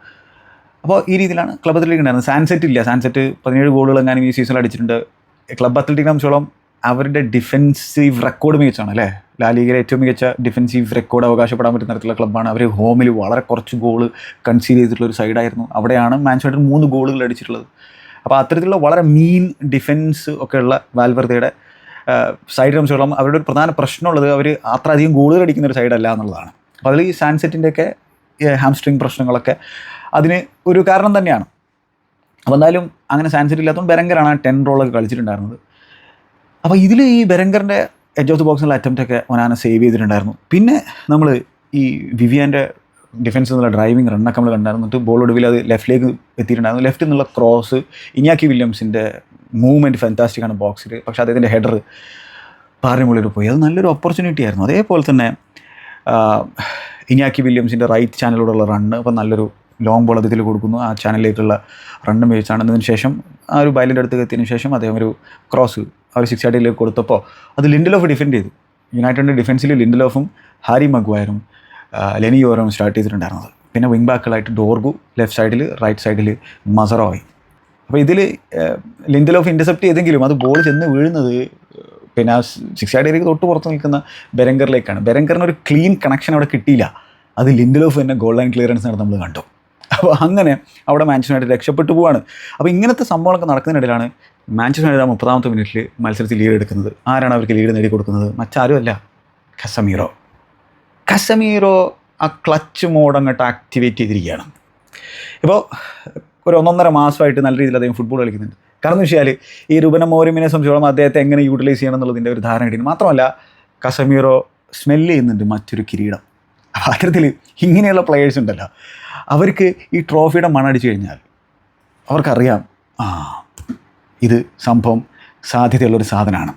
അപ്പോൾ ഈ രീതിയിലാണ് ക്ലബ് അത്ലറ്റിക് ഉണ്ടായിരുന്നത്. സാൻസെറ്റ് ഇല്ല. സാൻസെറ്റ് പതിനേഴ് ഗോളുകൾ എങ്ങാനും ഈ സീസണിൽ അടിച്ചിട്ടുണ്ട്. ക്ലബ് അത്ലറ്റിക് സംബന്ധിച്ചോളം അവരുടെ ഡിഫെൻസീവ് റെക്കോർഡ് മികച്ചാണ് അല്ലേ? ലാലിഗയിലെ ഏറ്റവും മികച്ച ഡിഫെൻസീവ് റെക്കോർഡ് അവകാശപ്പെടാൻ പറ്റുന്ന തരത്തിലുള്ള ക്ലബ്ബാണ്. അവർ ഹോമിൽ വളരെ കുറച്ച് ഗോൾ കൺസീൽ ചെയ്തിട്ടുള്ള ഒരു സൈഡായിരുന്നു അവിടെയാണ് മാൻചസ്റ്റർ മൂന്ന് ഗോളുകൾ അടിച്ചിട്ടുള്ളത്. അപ്പോൾ അത്തരത്തിലുള്ള വളരെ മീൻ ഡിഫെൻസ് ഒക്കെയുള്ള ഉള്ള വാൽവർദയുടെ സൈഡ് സംബന്ധിച്ചോളം അവരുടെ ഒരു പ്രധാന പ്രശ്നമുള്ളത് അവർ അത്ര അധികം ഗോളുകൾ അടിക്കുന്ന ഒരു സൈഡല്ല എന്നുള്ളതാണ്. അപ്പോൾ അതിൽ ഈ സാൻസെറ്റിന്റെയൊക്കെ ഹാംസ്ട്രിങ് പ്രശ്നങ്ങളൊക്കെ അതിന് ഒരു കാരണം തന്നെയാണ്. അപ്പോൾ എന്തായാലും അങ്ങനെ സാൻസെറ്റ് ഇല്ലാത്തതുകൊണ്ട് ബെരങ്കറാണ് ടെൻ റോളൊക്കെ കളിച്ചിട്ടുണ്ടായിരുന്നത്. അപ്പോൾ ഇതിൽ ഈ ബെരങ്കറിന്റെ എഡ്ജ് ഓഫ് ദി ബോക്സിനുള്ള അറ്റംപ്റ്റൊക്കെ ഒനാന സേവ് ചെയ്തിട്ടുണ്ടായിരുന്നു. പിന്നെ നമ്മൾ ഈ വിവിയാന്റെ ഡിഫൻസ് എന്നുള്ള ഡ്രൈവിംഗ് റണ്ണൊക്കെ നമ്മൾ കണ്ടായിരുന്നു. എന്നിട്ട് ബോൾ ഒടുവിൽ അത് ലെഫ്റ്റിലേക്ക് എത്തിയിട്ടുണ്ടായിരുന്നു. ലെഫ്റ്റിൽ നിന്നുള്ള ക്രോസ് ഇനിയാക്കി വില്യംസിന്റെ മൂവ്മെന്റ് ഫാന്റാസ്റ്റിക് ആണ് ബോക്സിൽ പക്ഷേ അദ്ദേഹത്തിന്റെ ഹെഡർ പാറിന് മുകളിൽ പോയി. അത് നല്ലൊരു ഓപ്പർച്യൂണിറ്റി ആയിരുന്നു. അതേപോലെ തന്നെ ഇനിയാക്കി വില്യംസിന്റെ റൈറ്റ് ചാനലിലൂടെയുള്ള റണ്ണ് അപ്പോൾ നല്ലൊരു ലോങ് ബോൾ അദ്ദേഹത്തിൽ കൊടുക്കുന്നു. ആ ചാനലിലേക്കുള്ള റണ്ണ് അതിന് ശേഷം ആ ഒരു ബൈലിന്റെ അടുത്ത് എത്തിയതിനു ശേഷം അദ്ദേഹം ഒരു ക്രോസ് ഒരു സിക്സ് ആർഡിലേക്ക് കൊടുത്തപ്പോൾ അത് ലിൻഡലോഫ് ഡിഫെൻഡ് ചെയ്തു. യുണൈറ്റഡിന്റെ ഡിഫൻസിൽ ലിൻഡലോഫും ഹാരി മഗ്വയറും ലെനി യോറും സ്റ്റാർട്ട് ചെയ്തിട്ടുണ്ടായിരുന്നത്. പിന്നെ വിങ് ബാക്കുകളായിട്ട് ഡോർഗു ലെഫ്റ്റ് സൈഡിൽ റൈറ്റ് സൈഡിൽ മസറോയി. അപ്പോൾ ഇതിൽ ലിൻഡലോഫ് ഇന്റർസെപ്റ്റ് ചെയ്തെങ്കിലും അത് ബോൾ ചെന്ന് വീഴുന്നത് പിന്നെ ആ സിക്സ് ആർഡിലേക്ക് തൊട്ട് പുറത്ത് നിൽക്കുന്ന ബരങ്കറിലേക്കാണ്. ബരങ്കറിന് ഒരു ക്ലീൻ കണക്ഷൻ അവിടെ കിട്ടിയില്ല. അത് ലിൻഡലോഫ് തന്നെ ഗോൾ ലൈൻ ക്ലിയറൻസ് നടന്ന് നമ്മൾ കണ്ടു. അപ്പോൾ അങ്ങനെ അവിടെ മാഞ്ചസ്റ്റർ രക്ഷപ്പെട്ടു പോവാണ്. അപ്പോൾ ഇങ്ങനത്തെ സംഭവങ്ങളൊക്കെ നടക്കുന്നതിനിടയിലാണ് മാഞ്ചസ്റ്റർ ആ മുപ്പതാമത്തെ മിനിറ്റിൽ മത്സരത്തിൽ ലീഡ് എടുക്കുന്നത്. ആരാണ് അവർക്ക് ലീഡ് നേടിക്കൊടുക്കുന്നത്? മറ്റാരുമല്ല. കസമീറോ. കസമീറോ ആ ക്ലച്ച് മോഡ് അങ്ങോട്ട് ആക്ടിവേറ്റ് ചെയ്തിരിക്കുകയാണ്. ഇപ്പോൾ ഒരു ഒന്നൊന്നര മാസമായിട്ട് നല്ല രീതിയിൽ അദ്ദേഹം ഫുട്ബോൾ കളിക്കുന്നുണ്ട്. കാരണം എന്ന് വെച്ചാൽ ഈ രുബന മോരിമിനെ സംബന്ധിച്ചോളം അദ്ദേഹത്തെ എങ്ങനെ യൂട്ടിലൈസ് ചെയ്യണം എന്നുള്ളതിന്റെ ഒരു ധാരണ കിട്ടി മാത്രമല്ല കസമീറോ സ്മെല്ല് ചെയ്യുന്നുണ്ട് മറ്റൊരു കിരീടം. അപ്പോൾ അത്തരത്തിൽ ഇങ്ങനെയുള്ള പ്ലെയേഴ്സ് ഉണ്ടല്ലോ. അവർക്ക് ഈ ട്രോഫിയുടെ മണടിച്ചു കഴിഞ്ഞാൽ അവർക്കറിയാം ആ ഇത് സംഭവം സാധ്യതയുള്ളൊരു സാധനമാണ്.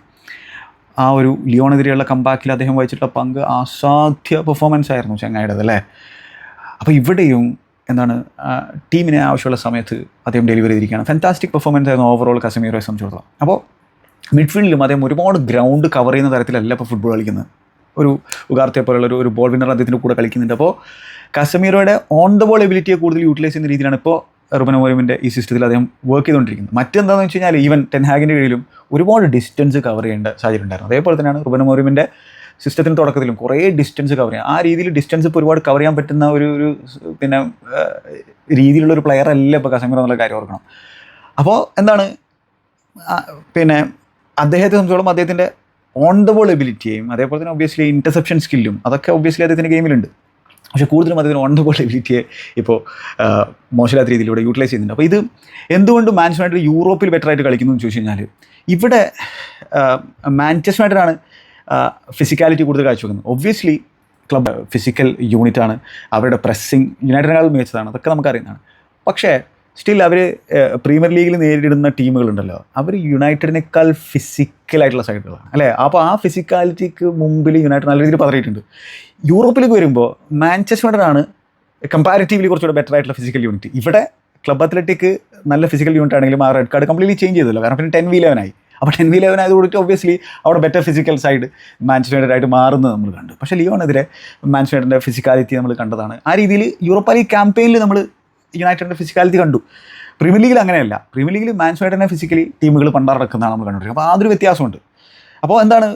ആ ഒരു ലിയോണെതിരെയുള്ള കമ്പാക്കിൽ അദ്ദേഹം വഹിച്ചിട്ടുള്ള പങ്ക് അസാധ്യ പെർഫോമൻസ് ആയിരുന്നു ചങ്ങായിടത് അല്ലേ? അപ്പോൾ ഇവിടെയും എന്താണ് ടീമിനെ ആവശ്യമുള്ള സമയത്ത് അദ്ദേഹം ഡെലിവറി ചെയ്തിരിക്കുകയാണ്. ഫാന്റാസ്റ്റിക് പെർഫോമൻസ് ആയിരുന്നു ഓവറോൾ കസമീറോയെ സംബന്ധിച്ചിടത്തോളം. അപ്പോൾ മിഡ്ഫീൽഡിലും അദ്ദേഹം ഒരുപാട് ഗ്രൗണ്ട് കവർ ചെയ്യുന്ന തരത്തിലല്ല ഇപ്പോൾ ഫുട്ബോൾ കളിക്കുന്നത്. ഒരു ഉഗാർത്തെ പോലുള്ള ഒരു ഒരു ബോൾ വിന്നർ അദ്ദേഹത്തിന്റെ കൂടെ കളിക്കുന്നുണ്ട്. അപ്പോൾ കസമീറോയുടെ ഓൺ ദ ബോൾ എബിലിറ്റിയെ കൂടുതൽ യൂട്ടിലൈസ് ചെയ്യുന്ന രീതിയിലാണ് ഇപ്പോൾ റുബൻ മോരിമിന്റെ ഈ സിസ്റ്റത്തിൽ അദ്ദേഹം വർക്ക് ചെയ്തുകൊണ്ടിരിക്കുന്നത് മറ്റെന്താണെന്ന് വെച്ച് കഴിഞ്ഞാൽ ഈവൻ ടെൻഹാഗിന്റെ കീഴിലും ഒരുപാട് ഡിസ്റ്റൻസ് കവർ ചെയ്യേണ്ട സാഹചര്യം ഉണ്ടായിരുന്നു. അതേപോലെ തന്നെയാണ് റുബൻ മോരിമിന്റെ സിസ്റ്റത്തിന് തുടക്കത്തിലും കുറേ ഡിസ്റ്റൻസ് കവർ ചെയ്യാം ആ രീതിയിൽ ഡിസ്റ്റൻസ് ഇപ്പോൾ ഒരുപാട് കവർ ചെയ്യാൻ പറ്റുന്ന ഒരു ഒരു പിന്നെ രീതിയിലുള്ള ഒരു പ്ലെയർ അല്ല ഇപ്പോൾ കസമീർ എന്നുള്ള കാര്യം ഓർക്കണം. അപ്പോൾ എന്താണ്? പിന്നെ അദ്ദേഹത്തെ സംബന്ധിച്ചോളം അദ്ദേഹത്തിന്റെ ഓൺ ദ ബോൾ എബിലിറ്റിയെയും അതേപോലെ തന്നെ ഒബ്വിയസ്ലി ഇന്റർസെപ്ഷൻ സ്കില്ലും അതൊക്കെ ഒബ്വിയസ്ലി അദ്ദേഹത്തിന്റെ ഗെയിമിലുണ്ട് പക്ഷേ കൂടുതലും അതിന് ഓൺ ദ ബോൾ എബിലിറ്റിയെ ഇപ്പോൾ മോശമില്ലാത്ത രീതിയിലൂടെ യൂട്ടിലൈസ് ചെയ്യുന്നുണ്ട്. അപ്പോൾ ഇത് എന്തുകൊണ്ട് മാഞ്ചസ്റ്റർ യൂറോപ്പിൽ ബെറ്റർ ആയിട്ട് കളിക്കുന്നു എന്ന് ചോദിച്ചു കഴിഞ്ഞാൽ ഇവിടെ മാഞ്ചസ്റ്റർ യുണൈറ്റഡാണ് ഫിസിക്കാലിറ്റി കൂടുതൽ കാഴ്ചവെക്കുന്നത്. ഒബ്വിയസ്ലി ക്ലബ് ഫിസിക്കൽ യൂണിറ്റാണ് അവരുടെ പ്രസ്സിങ് യുണൈറ്റഡിനേക്കാൾ മികച്ചതാണ്. അതൊക്കെ നമുക്കറിയുന്നതാണ് പക്ഷേ സ്റ്റിൽ അവർ പ്രീമിയർ ലീഗിൽ നേരിടുന്ന ടീമുകളുണ്ടല്ലോ. അവർ യുണൈറ്റഡിനേക്കാൾ ഫിസിക്കലായിട്ടുള്ള സൈഡുകളാണ് അല്ലേ? അപ്പോൾ ആ ഫിസിക്കാലിറ്റിക്ക് മുമ്പിൽ യുണൈറ്റഡ് നല്ല രീതിയിൽ പതറിയിട്ടുണ്ട്. യൂറോപ്പിലേക്ക് വരുമ്പോൾ മാഞ്ചസ്റ്റർ യുണൈറ്റഡ് കമ്പാരിറ്റീവ്ലി കുറച്ചുകൂടെ ബെറ്റർ ആയിട്ടുള്ള ഫിസിക്കൽ യൂണിറ്റ് ഇവിടെ ക്ലബ് അത്ലറ്റിക് നല്ല ഫിസിക്കൽ യൂണിറ്റ് ആണെങ്കിലും ആ റെഡ് കാർഡ് കംപ്ലീറ്റ്ലി ചേഞ്ച് ചെയ്തല്ലോ. കാരണം പിന്നെ ടെൻ വി ലെവനായി അപ്പോൾ ടെൻ വി ലെവൻ ആയതുകൊണ്ട് ഒബ്വിയസ്ലി അവിടെ ബെറ്റർ ഫിസിക്കൽ സൈഡ് മാഞ്ചസ്റ്റർ ആയിട്ട് മാറുന്നത് നമ്മൾ കണ്ടു. പക്ഷേ ലിയോണെതിരെ യുണൈറ്റഡിന്റെ ഫിസിക്കാലിറ്റി നമ്മൾ കണ്ടതാണ്. ആ രീതിയിൽ യൂറോപ്പ ലീഗ് ക്യാമ്പയിനിൽ നമ്മൾ യുണൈറ്റഡിന്റെ ഫിസിക്കാലിറ്റി കണ്ടു. പ്രീമിയർ ലീഗിൽ അങ്ങനെയല്ല. പ്രീമിയർ ലീഗിൽ മാഞ്ചസ്റ്റർ തന്നെ ഫിസിക്കലി ടീമുകൾ പണ്ടാറക്കുന്നതാണ് നമ്മൾ കണ്ടുകൊണ്ടിരിക്കുന്നത് അപ്പോൾ അതൊരു വ്യത്യാസമുണ്ട് അപ്പോൾ എന്താണ്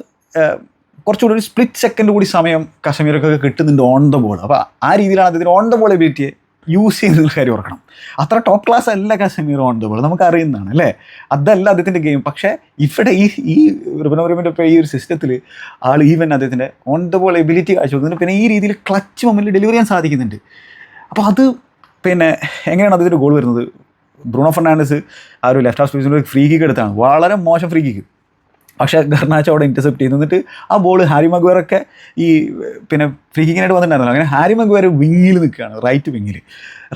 കുറച്ചുകൂടി ഒരു സ്പ്ലിറ്റ് സെക്കൻഡ് കൂടി സമയം കശ്മീരൊക്കെ കിട്ടുന്നുണ്ട് ഓൺ ദ ബോൾ അപ്പോൾ ആ രീതിയിലാണ് അദ്ദേഹത്തിന് ഓൺ ദ ബോൾ എബിലിറ്റിയെ യൂസ് ചെയ്യുന്ന കാര്യം ഓർക്കണം അത്ര ടോപ്പ് ക്ലാസ് അല്ല കശ്മീർ ഓൺ ദ ബോൾ നമുക്ക് അറിയുന്നതാണ് അല്ലേ? അതല്ല അദ്ദേഹത്തിന്റെ ഗെയിം പക്ഷേ ഇവിടെ ഈ ഈ റിബനോറിമിന്റെ ഈ ഒരു സിസ്റ്റത്തിൽ ആൾ ഈവൻ അദ്ദേഹത്തിന്റെ ഓൺ ദ ബോൾ എബിലിറ്റി കാഴ്ചവെക്കുന്നുണ്ട് പിന്നെ ഈ രീതിയിൽ ക്ലച്ച് മൊമെന്റിൽ ഡെലിവറി ചെയ്യാൻ സാധിക്കുന്നുണ്ട്. അപ്പോൾ അത് പിന്നെ എങ്ങനെയാണ് അദ്ദേഹത്തിന്റെ ഗോൾ വരുന്നത്? ബ്രൂണോ ഫെർണാണ്ടസ് ആ ഒരു ലെഫ്റ്റ് ഹാഫ് സ്പേസിന്റെ ഫ്രീ കിക്ക് എടുത്താണ്. വളരെ മോശം ഫ്രീ കിക്ക് പക്ഷേ ഗർണാച്ച അവിടെ ഇന്റർസെപ്റ്റ് ചെയ്തു എന്നിട്ട് ആ ബോൾ ഹാരി മഗ്വയറൊക്കെ ഈ പിന്നെ ഫ്രീ കിക്കിനായിട്ട് വന്നിട്ടുണ്ടായിരുന്നല്ലോ. അങ്ങനെ ഹാരി മഗ്വയർ വിങ്ങിൽ നിൽക്കുകയാണ് റൈറ്റ് വിങ്ങിൽ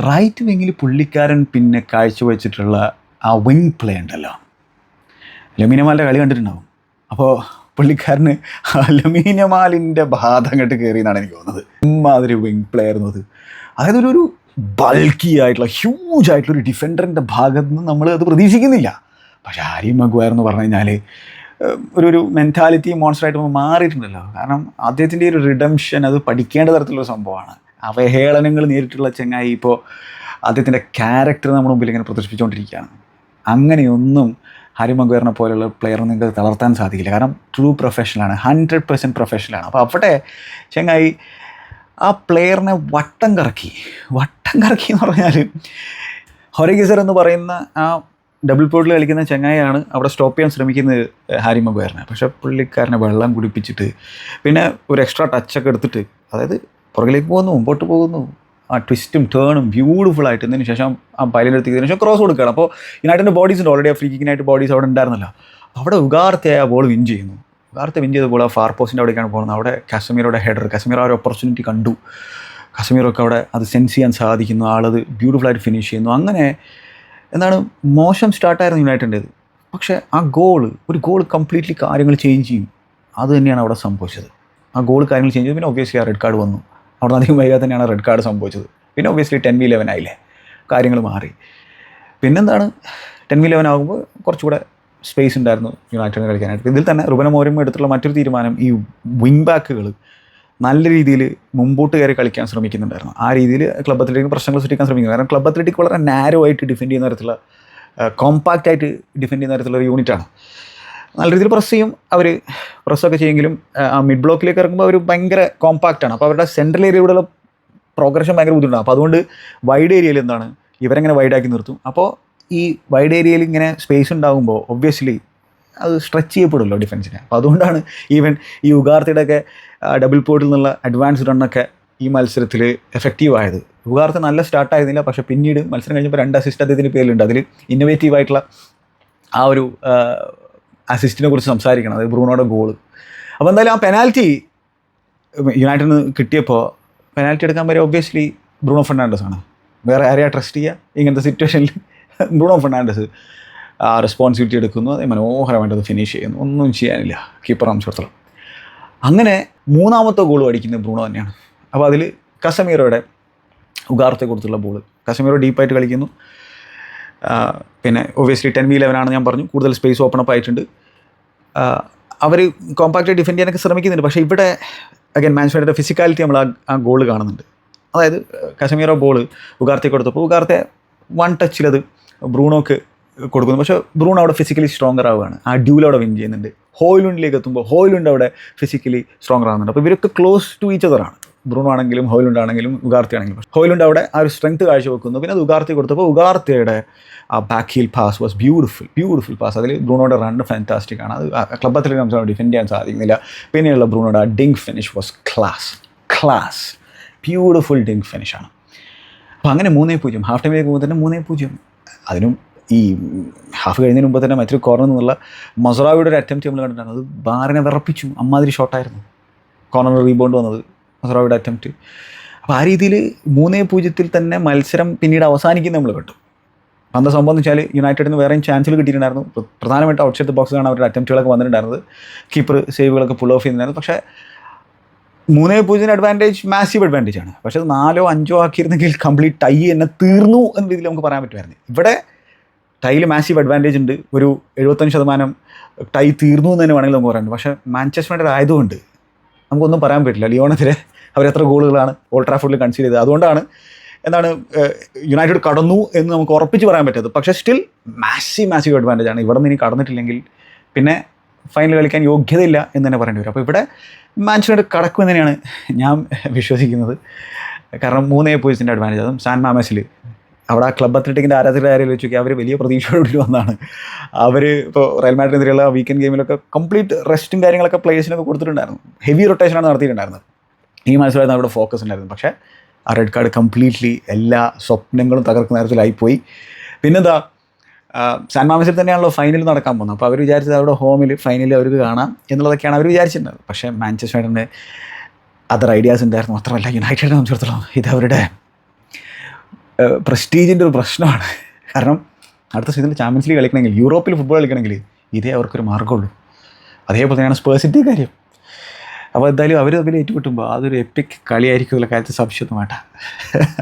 റൈറ്റ് വിങ്ങിൽ പുള്ളിക്കാരൻ പിന്നെ കാഴ്ചവെച്ചിട്ടുള്ള ആ വിങ് പ്ലേ ഉണ്ടല്ലോ. ലമീനമാലിന്റെ കളി കണ്ടിട്ടുണ്ടാവും. അപ്പോൾ പുള്ളിക്കാരന് ലമീനമാലിന്റെ ബാധ അങ്ങോട്ട് കയറി എന്നാണ് എനിക്ക് തോന്നുന്നത്. ഇമ്മാതിരി വിങ് പ്ലേ ആയിരുന്നു അത്. അതായത് ഒരു ബൾക്കി ആയിട്ടുള്ള ഹ്യൂജ് ആയിട്ടുള്ള ഒരു ഡിഫൻഡറിന്റെ ഭാഗത്ത് നിന്ന് നമ്മൾ അത് പ്രതീക്ഷിക്കുന്നില്ല. പക്ഷേ ഹാരി മഗ്വയർ എന്ന് പറഞ്ഞു കഴിഞ്ഞാൽ ഒരു ഒരു മെന്റാലിറ്റി മോൺസ്റ്ററായിട്ട് മാറിയിട്ടുണ്ടല്ലോ. കാരണം അദ്ദേഹത്തിന്റെ ഒരു റിഡംഷൻ അത് പഠിക്കേണ്ട തരത്തിലുള്ള സംഭവമാണ്. അവഹേളനങ്ങൾ നേരിട്ടുള്ള ചെങ്ങായി ഇപ്പോൾ അദ്ദേഹത്തിന്റെ ക്യാരക്ടർ നമ്മുടെ മുമ്പിൽ ഇങ്ങനെ പ്രദർശിപ്പിച്ചുകൊണ്ടിരിക്കുകയാണ്. അങ്ങനെയൊന്നും ഹരി മഗ്വയറിനെ പോലെയുള്ള പ്ലെയർ നിങ്ങൾക്ക് തളർത്താൻ സാധിക്കില്ല. കാരണം ട്രൂ പ്രൊഫഷണലാണ് ഹൺഡ്രഡ് പെർസെന്റ് പ്രൊഫഷണലാണ് അപ്പോൾ അവിടെ ചെങ്ങായി ആ പ്ലെയറിനെ വട്ടം കറക്കി. വട്ടം കറക്കി എന്ന് പറഞ്ഞാൽ ഹൊരഗിസർ എന്ന് പറയുന്ന ആ ഡബിൾ പോർട്ടിൽ കളിക്കുന്ന ചങ്ങായിയാണ് അവിടെ സ്റ്റോപ്പ് ചെയ്യാൻ ശ്രമിക്കുന്നത് ഹാരി മഗ്വയറിനെ. പക്ഷേ പുള്ളിക്കാരനെ വെള്ളം കുടിപ്പിച്ചിട്ട് പിന്നെ ഒരു എക്സ്ട്രാ ടച്ചൊക്കെ എടുത്തിട്ട് അതായത് പുറകിലേക്ക് പോകുന്നു മുമ്പോട്ട് പോകുന്നു. ആ ട്വിസ്റ്റും ടേണും ബ്യൂട്ടിഫുൾ ആയിട്ട് ഇതിന് ശേഷം ആ പൈലിന്റെ അടുത്തേക്ക് ശേഷം ക്രോസ് കൊടുക്കുകയാണ്. അപ്പോൾ യുണൈറ്റഡിന്റെ ബോഡീസ് ഉണ്ട്. ഓൾറെഡി ആ ഫ്രീ കിക്കിനായിട്ട് ബോഡീസ് അവിടെ ഉണ്ടായിരുന്നല്ലോ. അവിടെ ഉഗാർത്തിയായ ആ ബോൾ വിൻ ചെയ്യുന്നു. ഉഗാർത്തെ വിൻ ചെയ്ത് ആ ഫാർ പോസ്റ്റിന്റെ അവിടേക്കാണ് പോകുന്നത്. അവിടെ കാശ്മീരുടെ ഹെഡർ കാശ്മീർ ആ ഒരു ഓപ്പർച്യൂണിറ്റി കണ്ടു. കശ്മീറൊക്കെ അവിടെ അത് സെൻസ് ചെയ്യാൻ സാധിക്കുന്നു. ആളത് ബ്യൂട്ടിഫുൾ ആയിട്ട് ഫിനിഷ് ചെയ്യുന്നു. അങ്ങനെ എന്താണ് മോശം സ്റ്റാർട്ടായിരുന്നു യുണൈറ്റഡിന്റേത്. പക്ഷേ ആ ഗോൾ ഒരു ഗോൾ കംപ്ലീറ്റ്ലി കാര്യങ്ങൾ ചേഞ്ച് ചെയ്യും. അത് തന്നെയാണ് അവിടെ സംഭവിച്ചത്. ആ ഗോൾ കാര്യങ്ങൾ ചേഞ്ച് ചെയ്തു. പിന്നെ ഒബ്വിയസ്ലി ആ റെഡ് കാർഡ് വന്നു. അവിടെ അധികം വൈകാതെ തന്നെയാണ് റെഡ് കാർഡ് സംഭവിച്ചത്. പിന്നെ ഒബ്വിയസ്ലി ടെൻ വി ലെവൻ ആയില്ലേ? കാര്യങ്ങൾ മാറി. പിന്നെന്താണ് ടെൻ വി ലെവൻ ആകുമ്പോൾ കുറച്ചുകൂടെ സ്പേസ് ഉണ്ടായിരുന്നു യുണൈറ്റഡിന് കളിക്കാനായിട്ട്. ഇതിൽ തന്നെ റുബന മോരും എടുത്തുള്ള മറ്റൊരു തീരുമാനം ഈ വിങ് ബാക്കുകൾ നല്ല രീതിയിൽ മുമ്പോട്ട് കയറി കളിക്കാൻ ശ്രമിക്കുന്നുണ്ടായിരുന്നു. ആ രീതിയിൽ ക്ലബ് അത്ലറ്റിക് പ്രശ്നങ്ങൾ സൃഷ്ടിക്കാൻ ശ്രമിക്കുന്നു. കാരണം ക്ലബ് അത്ലറ്റിക് വളരെ നാരോ ആയിട്ട് ഡിഫെൻഡ് ചെയ്യുന്ന തരത്തിലുള്ള കോമ്പാക്റ്റ് ആയിട്ട് ഡിഫെൻഡ് ചെയ്യുന്ന തരത്തിലുള്ള ഒരു യൂണിറ്റാണ് നല്ല രീതിയിൽ പ്രസ് ചെയ്യും അവർ പ്രസ്സൊക്കെ ചെയ്യുമെങ്കിലും ആ മിഡ് ബ്ലോക്കിലേക്ക് ഇറങ്ങുമ്പോൾ അവർ ഭയങ്കര ആണ്. അപ്പോൾ അവരുടെ സെൻട്രൽ ഏരിയയിലൂടെയുള്ള പ്രോഗ്രഷൻ ഭയങ്കര ബുദ്ധിമുട്ടാണ്. അപ്പോൾ അതുകൊണ്ട് വൈഡ് ഏരിയയിൽ എന്താണ് ഇവരെങ്ങനെ വൈഡാക്കി നിർത്തും? അപ്പോൾ ഈ വൈഡ് ഏരിയയിൽ ഇങ്ങനെ സ്പേസ് ഉണ്ടാകുമ്പോൾ ഒബ്വിയസ്ലി അത് സ്ട്രെച്ച് ചെയ്യപ്പെടുമല്ലോ ഡിഫൻസിനെ അപ്പോൾ അതുകൊണ്ടാണ് ഈവൻ ഈ ഉഗാർത്തിയുടെയൊക്കെ ഡബിൾ പോർട്ടിൽ നിന്നുള്ള അഡ്വാൻസ് റണ്ണൊക്കെ ഈ മത്സരത്തിൽ എഫക്റ്റീവ് ആയത്. ഉഗാർത്ത് നല്ല സ്റ്റാർട്ട് ആയിരുന്നില്ല പക്ഷേ പിന്നീട് മത്സരം കഴിഞ്ഞപ്പോൾ രണ്ട് അസിസ്റ്റ് അദ്ദേഹത്തിന്റെ പേരിലുണ്ട്. അതിൽ ഇന്നോവേറ്റീവ് ആയിട്ടുള്ള ആ ഒരു അസിസ്റ്റിനെ കുറിച്ച് സംസാരിക്കണം. അതായത് ബ്രൂണോയുടെ ഗോൾ അപ്പോൾ എന്തായാലും ആ പെനാൽറ്റി യുണൈറ്റഡിന് കിട്ടിയപ്പോൾ പെനാൽറ്റി എടുക്കാൻ വരെ ഒബ്വിയസ്ലി ബ്രൂണോ ഫെർണാണ്ടസ് ആണ് വേറെ ആരെയാ ട്രസ്റ്റ് ചെയ്യുക ഇങ്ങനത്തെ സിറ്റുവേഷനിൽ ബ്രൂണോ ഫെർണാണ്ടസ് ആ റെസ്പോൺസിബിലിറ്റി എടുക്കുന്നു. അതേ ഫിനിഷ് ചെയ്യുന്നു. ഒന്നും ചെയ്യാനില്ല. കീപ്പർ സംബന്ധിച്ചിടത്തോളം അങ്ങനെ മൂന്നാമത്തെ ഗോൾ അടിക്കുന്നത് ബ്രൂണോ തന്നെയാണ്. അപ്പോൾ അതിൽ കസമീറോയുടെ ഉഗാർത്തെ കൊടുത്തുള്ള ബോൾ കസമീറോ ഡീപ്പായിട്ട് കളിക്കുന്നു. പിന്നെ ഒബിയസ്ലി ടെൻ വി ലെവനാണ് ഞാൻ പറഞ്ഞു. കൂടുതൽ സ്പേസ് ഓപ്പൺ അപ്പ് ആയിട്ടുണ്ട്. അവർ കോമ്പാക്റ്റ് ഡിഫെൻഡ് ചെയ്യാനൊക്കെ ശ്രമിക്കുന്നുണ്ട്. പക്ഷേ ഇവിടെ അഗൈൻ മാൻസ്ഫൈഡിന്റെ ഫിസിക്കാലിറ്റി നമ്മൾ ആ ആ ഗോൾ കാണുന്നുണ്ട്. അതായത് കശ്മീറോ ബോൾ ഉഗാർത്തി കൊടുത്തപ്പോൾ ഉഗാർത്തെ വൺ ടച്ചിലത് ബ്രൂണോക്ക് കൊടുക്കുന്നു. പക്ഷേ ബ്രൂണോ അവിടെ ഫിസിക്കലി സ്ട്രോങ്ങർ ആവുകയാണ്. ആ ഡ്യൂൽ അവിടെ വിൻ ചെയ്യുന്നുണ്ട്. ഹോയിലുണ്ടിലേക്ക് എത്തുമ്പോൾ ഹോയിലുണ്ട് അവിടെ ഫിസിക്കലി സ്ട്രോങ്ങർ ആവുന്നുണ്ട്. അപ്പോൾ ഇവരൊക്കെ ക്ലോസ് ടു ഈച്ച് അതറാണ് ബ്രൂണോ ആണെങ്കിലും ഹോയിലുണ്ട് ആണെങ്കിലും ഉഗാർത്തി ആണെങ്കിലും. ഹോയിലുണ്ട് അവിടെ ആ ഒരു സ്ട്രെങ്ത് കാഴ്ചവെക്കുന്നു. പിന്നെ അത് ഉഗാർത്തി കൊടുത്തപ്പോൾ ഉഗാർത്തിയുടെ ആ back heel pass was beautiful beautiful pass അതിൽ ബ്രൂണോയുടെ റൺ ഫാന്റാസ്റ്റിക് ആണ്. അത് ക്ലബ്ബത്തിൽ നമുക്ക് ഡിഫെൻഡ് ചെയ്യാൻ സാധിക്കുന്നില്ല. പിന്നെയുള്ള ബ്രൂണോയുടെ ആ dink finish was class class beautiful dink ആണ്. അപ്പോൾ അങ്ങനെ മൂന്നേ പൂജ്യം. ഹാഫ് ടൈമിലേക്ക് പോകുമ്പോൾ തന്നെ മൂന്നേ പൂജ്യം. അതിനും ഈ ഹാഫ് കഴിഞ്ഞതിന് മുമ്പ് തന്നെ മറ്റൊരു കോർണർ എന്നുള്ള മസുറാവിയുടെ ഒരു അറ്റംപ്റ്റ് നമ്മൾ കണ്ടിട്ടാണ് അത് ബാറിനെ വിറപ്പിച്ചു. അമ്മാതിരി ഷോട്ടായിരുന്നു കോർണർ റീബോണ്ട് വന്നത് മസുറാവിയുടെ അറ്റംപ്റ്റ് അപ്പോൾ ആ രീതിയിൽ മൂന്നേ പൂജ്യത്തിൽ തന്നെ മത്സരം പിന്നീട് അവസാനിക്കുന്ന നമ്മൾ കണ്ടു. അന്ന സംഭവം എന്ന് വെച്ചാൽ യുണൈറ്റഡിന് വേറെയും ചാൻസുകൾ കിട്ടിയിട്ടുണ്ടായിരുന്നു. പ്ര- പ്രധാനമായിട്ട് ഔട്ട് സൈഡ് ബോക്സിലാണ് അവരുടെ അറ്റംപ്റ്റുകളൊക്കെ വന്നിട്ടുണ്ടായിരുന്നത്. കീപ്പർ സേവുകളൊക്കെ പുൾ ഓഫ് ചെയ്യുന്നുണ്ടായിരുന്നു. പക്ഷേ മൂന്നേ പൂജ്യം അഡ്വാന്റേജ് മാസീവ് അഡ്വാന്റേജ് ആണ്. പക്ഷേ അത് നാലോ അഞ്ചോ ആക്കിയിരുന്നെങ്കിൽ കംപ്ലീറ്റ് ടൈ എന്നെ തീർന്നു എന്ന രീതിയിൽ നമുക്ക് പറയാൻ പറ്റുമായിരുന്നു. ഇവിടെ ടൈയിൽ മാസീവ് അഡ്വാന്റേജ് ഉണ്ട്. ഒരു എഴുപത്തഞ്ച് ശതമാനം ടൈ തീർന്നു എന്ന് തന്നെ വേണമെങ്കിൽ നമുക്ക് പറയാൻ പക്ഷേ മാഞ്ചസ്റ്റർ ആയതുകൊണ്ട് നമുക്കൊന്നും പറയാൻ പറ്റില്ല. ലിയോണെതിരെ എത്ര ഗോളുകളാണ് ഓൾഡ് കൺസീഡ് ചെയ്തത്. അതുകൊണ്ടാണ് എന്താണ് യുണൈറ്റഡ് കടന്നു എന്ന് നമുക്ക് ഉറപ്പിച്ച് പറയാൻ പറ്റത് പക്ഷേ സ്റ്റിൽ മാസീവ് മാസീവ് അഡ്വാന്റേജ് ആണ്. ഇവിടെ നിന്ന് ഇനി കടന്നിട്ടില്ലെങ്കിൽ പിന്നെ ഫൈനൽ കളിക്കാൻ യോഗ്യതയില്ല എന്ന് തന്നെ പറയേണ്ടി വരും. അപ്പോൾ ഇവിടെ മാൻസിനോട് കടക്കും തന്നെയാണ് ഞാൻ വിശ്വസിക്കുന്നത്. കാരണം മൂന്നേ പോയിസിന്റെ അഡ്വാന്റേജ് അതും സാൻ മാമസിൽ അവിടെ ആ ക്ലബ് അത്ലറ്റിക്കിന്റെ ആരാധകരുടെ കാര്യം വെച്ച് നോക്കിയാൽ അവർ വലിയ പ്രതീക്ഷയോടുകൂടി വന്നതാണ് അവർ ഇപ്പോൾ റയൽ മാഡ്രിഡിനെതിരെയുള്ള വീക്കെൻഡ് ഗെയിമിലൊക്കെ കംപ്ലീറ്റ് റെസ്റ്റും കാര്യങ്ങളൊക്കെ പ്ലേയേഴ്സിനൊക്കെ കൊടുത്തിട്ടുണ്ടായിരുന്നു. ഹെവി റൊട്ടേഷനാണ് നടത്തിയിട്ടുണ്ടായിരുന്നത്. ഈ മത്സരമായിരുന്നു അവിടെ ഫോക്കസ് ഉണ്ടായിരുന്നു പക്ഷേ ആ റെഡ് കാർഡ് കംപ്ലീറ്റ്ലി എല്ലാ സ്വപ്നങ്ങളും തകർക്കുന്ന തരത്തിലായിപ്പോയി. പിന്നെന്താ? സാൻ മാമസിൽ തന്നെയാണല്ലോ ഫൈനൽ നടക്കാൻ പോകുന്നത്. അപ്പോൾ അവർ വിചാരിച്ചത് അവരുടെ ഹോമിൽ ഫൈനലിൽ അവർക്ക് കാണാം എന്നുള്ളതൊക്കെയാണ് അവർ വിചാരിച്ചിരുന്നത്. പക്ഷേ മാഞ്ചസ്റ്റർ യുണൈറ്റഡിന് അതർ ഐഡിയാസ് ഉണ്ടായിരുന്നു. മാത്രമല്ല യുണൈറ്റഡിനെ സംബന്ധിച്ചിടത്തോളം ഇത് അവരുടെ പ്രസ്റ്റീജിന്റെ ഒരു പ്രശ്നമാണ്. കാരണം അടുത്ത സീസണിൽ ചാമ്പ്യൻസ് ലീഗ് കളിക്കണമെങ്കിൽ യൂറോപ്പിൽ ഫുട്ബോൾ കളിക്കണമെങ്കിൽ ഇതേ അവർക്കൊരു മാർഗമുള്ളൂ. അതേപോലെ തന്നെയാണ് സ്പേഴ്സിന്റെ കാര്യം. അപ്പോൾ എന്തായാലും അവർ തമ്മിൽ ഏറ്റുമുട്ടുമ്പോൾ അതൊരു എപ്പിക് കളിയായിരിക്കും എന്നുള്ള കാര്യത്തിൽ സംശയമൊന്നും വേണ്ട.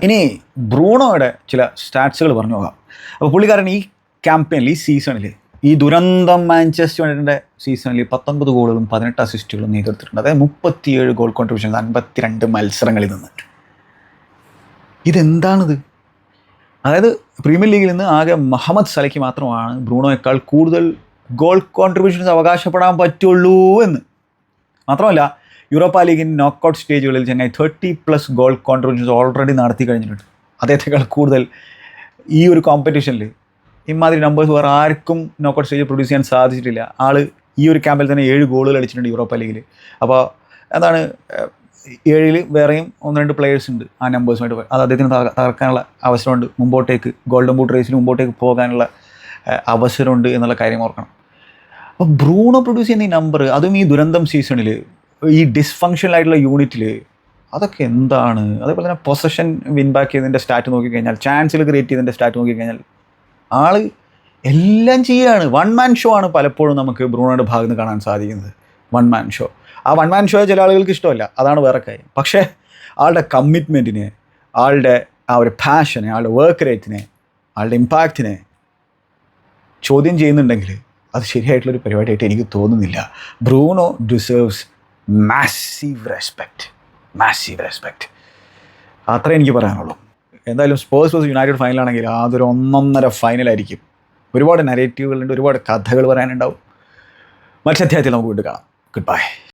ഇനി ബ്രൂണോയുടെ ചില സ്റ്റാറ്റ്സുകൾ പറഞ്ഞു നോക്കാം. അപ്പോൾ പുള്ളിക്കാരൻ ഈ ക്യാമ്പയിനിൽ ഈ സീസണിൽ ഈ ദുരന്തം മാഞ്ചസ്റ്റർ യുണൈറ്റഡിന്റെ സീസണിൽ പത്തൊമ്പത് ഗോളുകളും പതിനെട്ട് അസിസ്റ്റുകളും നേതൃത്വത്തിട്ടുണ്ട് അതായത് മുപ്പത്തിയേഴ് ഗോൾ കോൺട്രിബ്യൂഷൻ അൻപത്തിരണ്ട് മത്സരങ്ങളിൽ നിന്ന് ഇതെന്താണിത്? അതായത് പ്രീമിയർ ലീഗിൽ നിന്ന് ആകെ മുഹമ്മദ് സലയ്ക്ക് മാത്രമാണ് ബ്രൂണോയേക്കാൾ കൂടുതൽ ഗോൾ കോൺട്രിബ്യൂഷൻസ് അവകാശപ്പെടാൻ പറ്റുള്ളൂ എന്ന്. മാത്രമല്ല യൂറോപ്പ ലീഗിൻ നോക്കൗട്ട് സ്റ്റേജുകളിൽ Chennai thirty plus goal contributions already നടത്തി കഴിഞ്ഞിട്ടുണ്ട്. അദ്ദേഹത്തെക്കാൾ കൂടുതൽ ഈ ഒരു കോമ്പറ്റീഷനിൽ ഇമാതിരി നമ്പേഴ്സ് വേറെ ആർക്കും നോക്കൗട്ട് സ്റ്റേജിൽ പ്രൊഡ്യൂസ് ചെയ്യാൻ സാധിച്ചിട്ടില്ല. ആൾ ഈ ഒരു ക്യാമ്പിൽ തന്നെ ഏഴ് ഗോളുകൾ അടിച്ചിട്ടുണ്ട് യൂറോപ്പ ലീഗിൽ അപ്പോൾ എന്താണ് ഏഴിൽ വേറെയും ഒന്ന് രണ്ട് പ്ലെയേഴ്സ് ഉണ്ട് ആ നമ്പേഴ്സുമായിട്ട് അത് അദ്ദേഹത്തിന് തക- തകർക്കാനുള്ള അവസരമുണ്ട്. മുമ്പോട്ടേക്ക് ഗോൾഡൻ ബൂട്ട് റേസിൽ മുമ്പോട്ടേക്ക് പോകാനുള്ള അവസരമുണ്ട് എന്നുള്ള കാര്യം ഓർക്കണം. അപ്പോൾ ബ്രൂണോ പ്രൊഡ്യൂസ് ചെയ്യുന്ന ഈ നമ്പർ അതും ഈ ദുരന്തം സീസണിൽ ഈ ഡിസ്ഫങ്ഷണൽ ആയിട്ടുള്ള യൂണിറ്റിൽ അതൊക്കെ എന്താണ്? അതേപോലെ തന്നെ പൊസഷൻ വിൻ ബാക്ക് ചെയ്തതിന്റെ സ്റ്റാറ്റ് നോക്കിക്കഴിഞ്ഞാൽ ചാൻസിൽ ക്രിയേറ്റ് ചെയ്തതിന്റെ സ്റ്റാറ്റ് നോക്കിക്കഴിഞ്ഞാൽ ആൾ എല്ലാം ചെയ്യുകയാണ് വൺ മാൻ ഷോ ആണ് പലപ്പോഴും നമുക്ക് ബ്രൂണോയുടെ ഭാഗത്ത് കാണാൻ സാധിക്കുന്നത്. വൺ മാൻ ഷോ ആ വൺ മാൻ ഷോ ചില ആളുകൾക്ക് ഇഷ്ടമല്ല. അതാണ് വേറെ കാര്യം. പക്ഷേ ആളുടെ കമ്മിറ്റ്മെന്റിനെ ആളുടെ ആ ഒരു പാഷനെ ആളുടെ വർക്ക് റേറ്റിനെ ആളുടെ ഇമ്പാക്റ്റിനെ ചോദ്യം ചെയ്യുന്നുണ്ടെങ്കിൽ അത് ശരിയായിട്ടുള്ളൊരു പരിപാടിയായിട്ട് എനിക്ക് തോന്നുന്നില്ല. Bruno deserves massive respect massive respect അത്രേ എനിക്ക് പറയാനുള്ളൂ. എന്തായാലും സ്പോർട്സ് വേഴ്സ് യുണൈറ്റഡ് ഫൈനലാണെങ്കിൽ അതൊരു ഒന്നൊന്നര ഫൈനലായിരിക്കും ഒരുപാട് നരേറ്റീവുകളുണ്ട് ഒരുപാട് കഥകൾ പറയാനുണ്ടാവും. മറ്റധ്യായത്തിൽ നമുക്ക് വീണ്ടും കാണാം. Good bye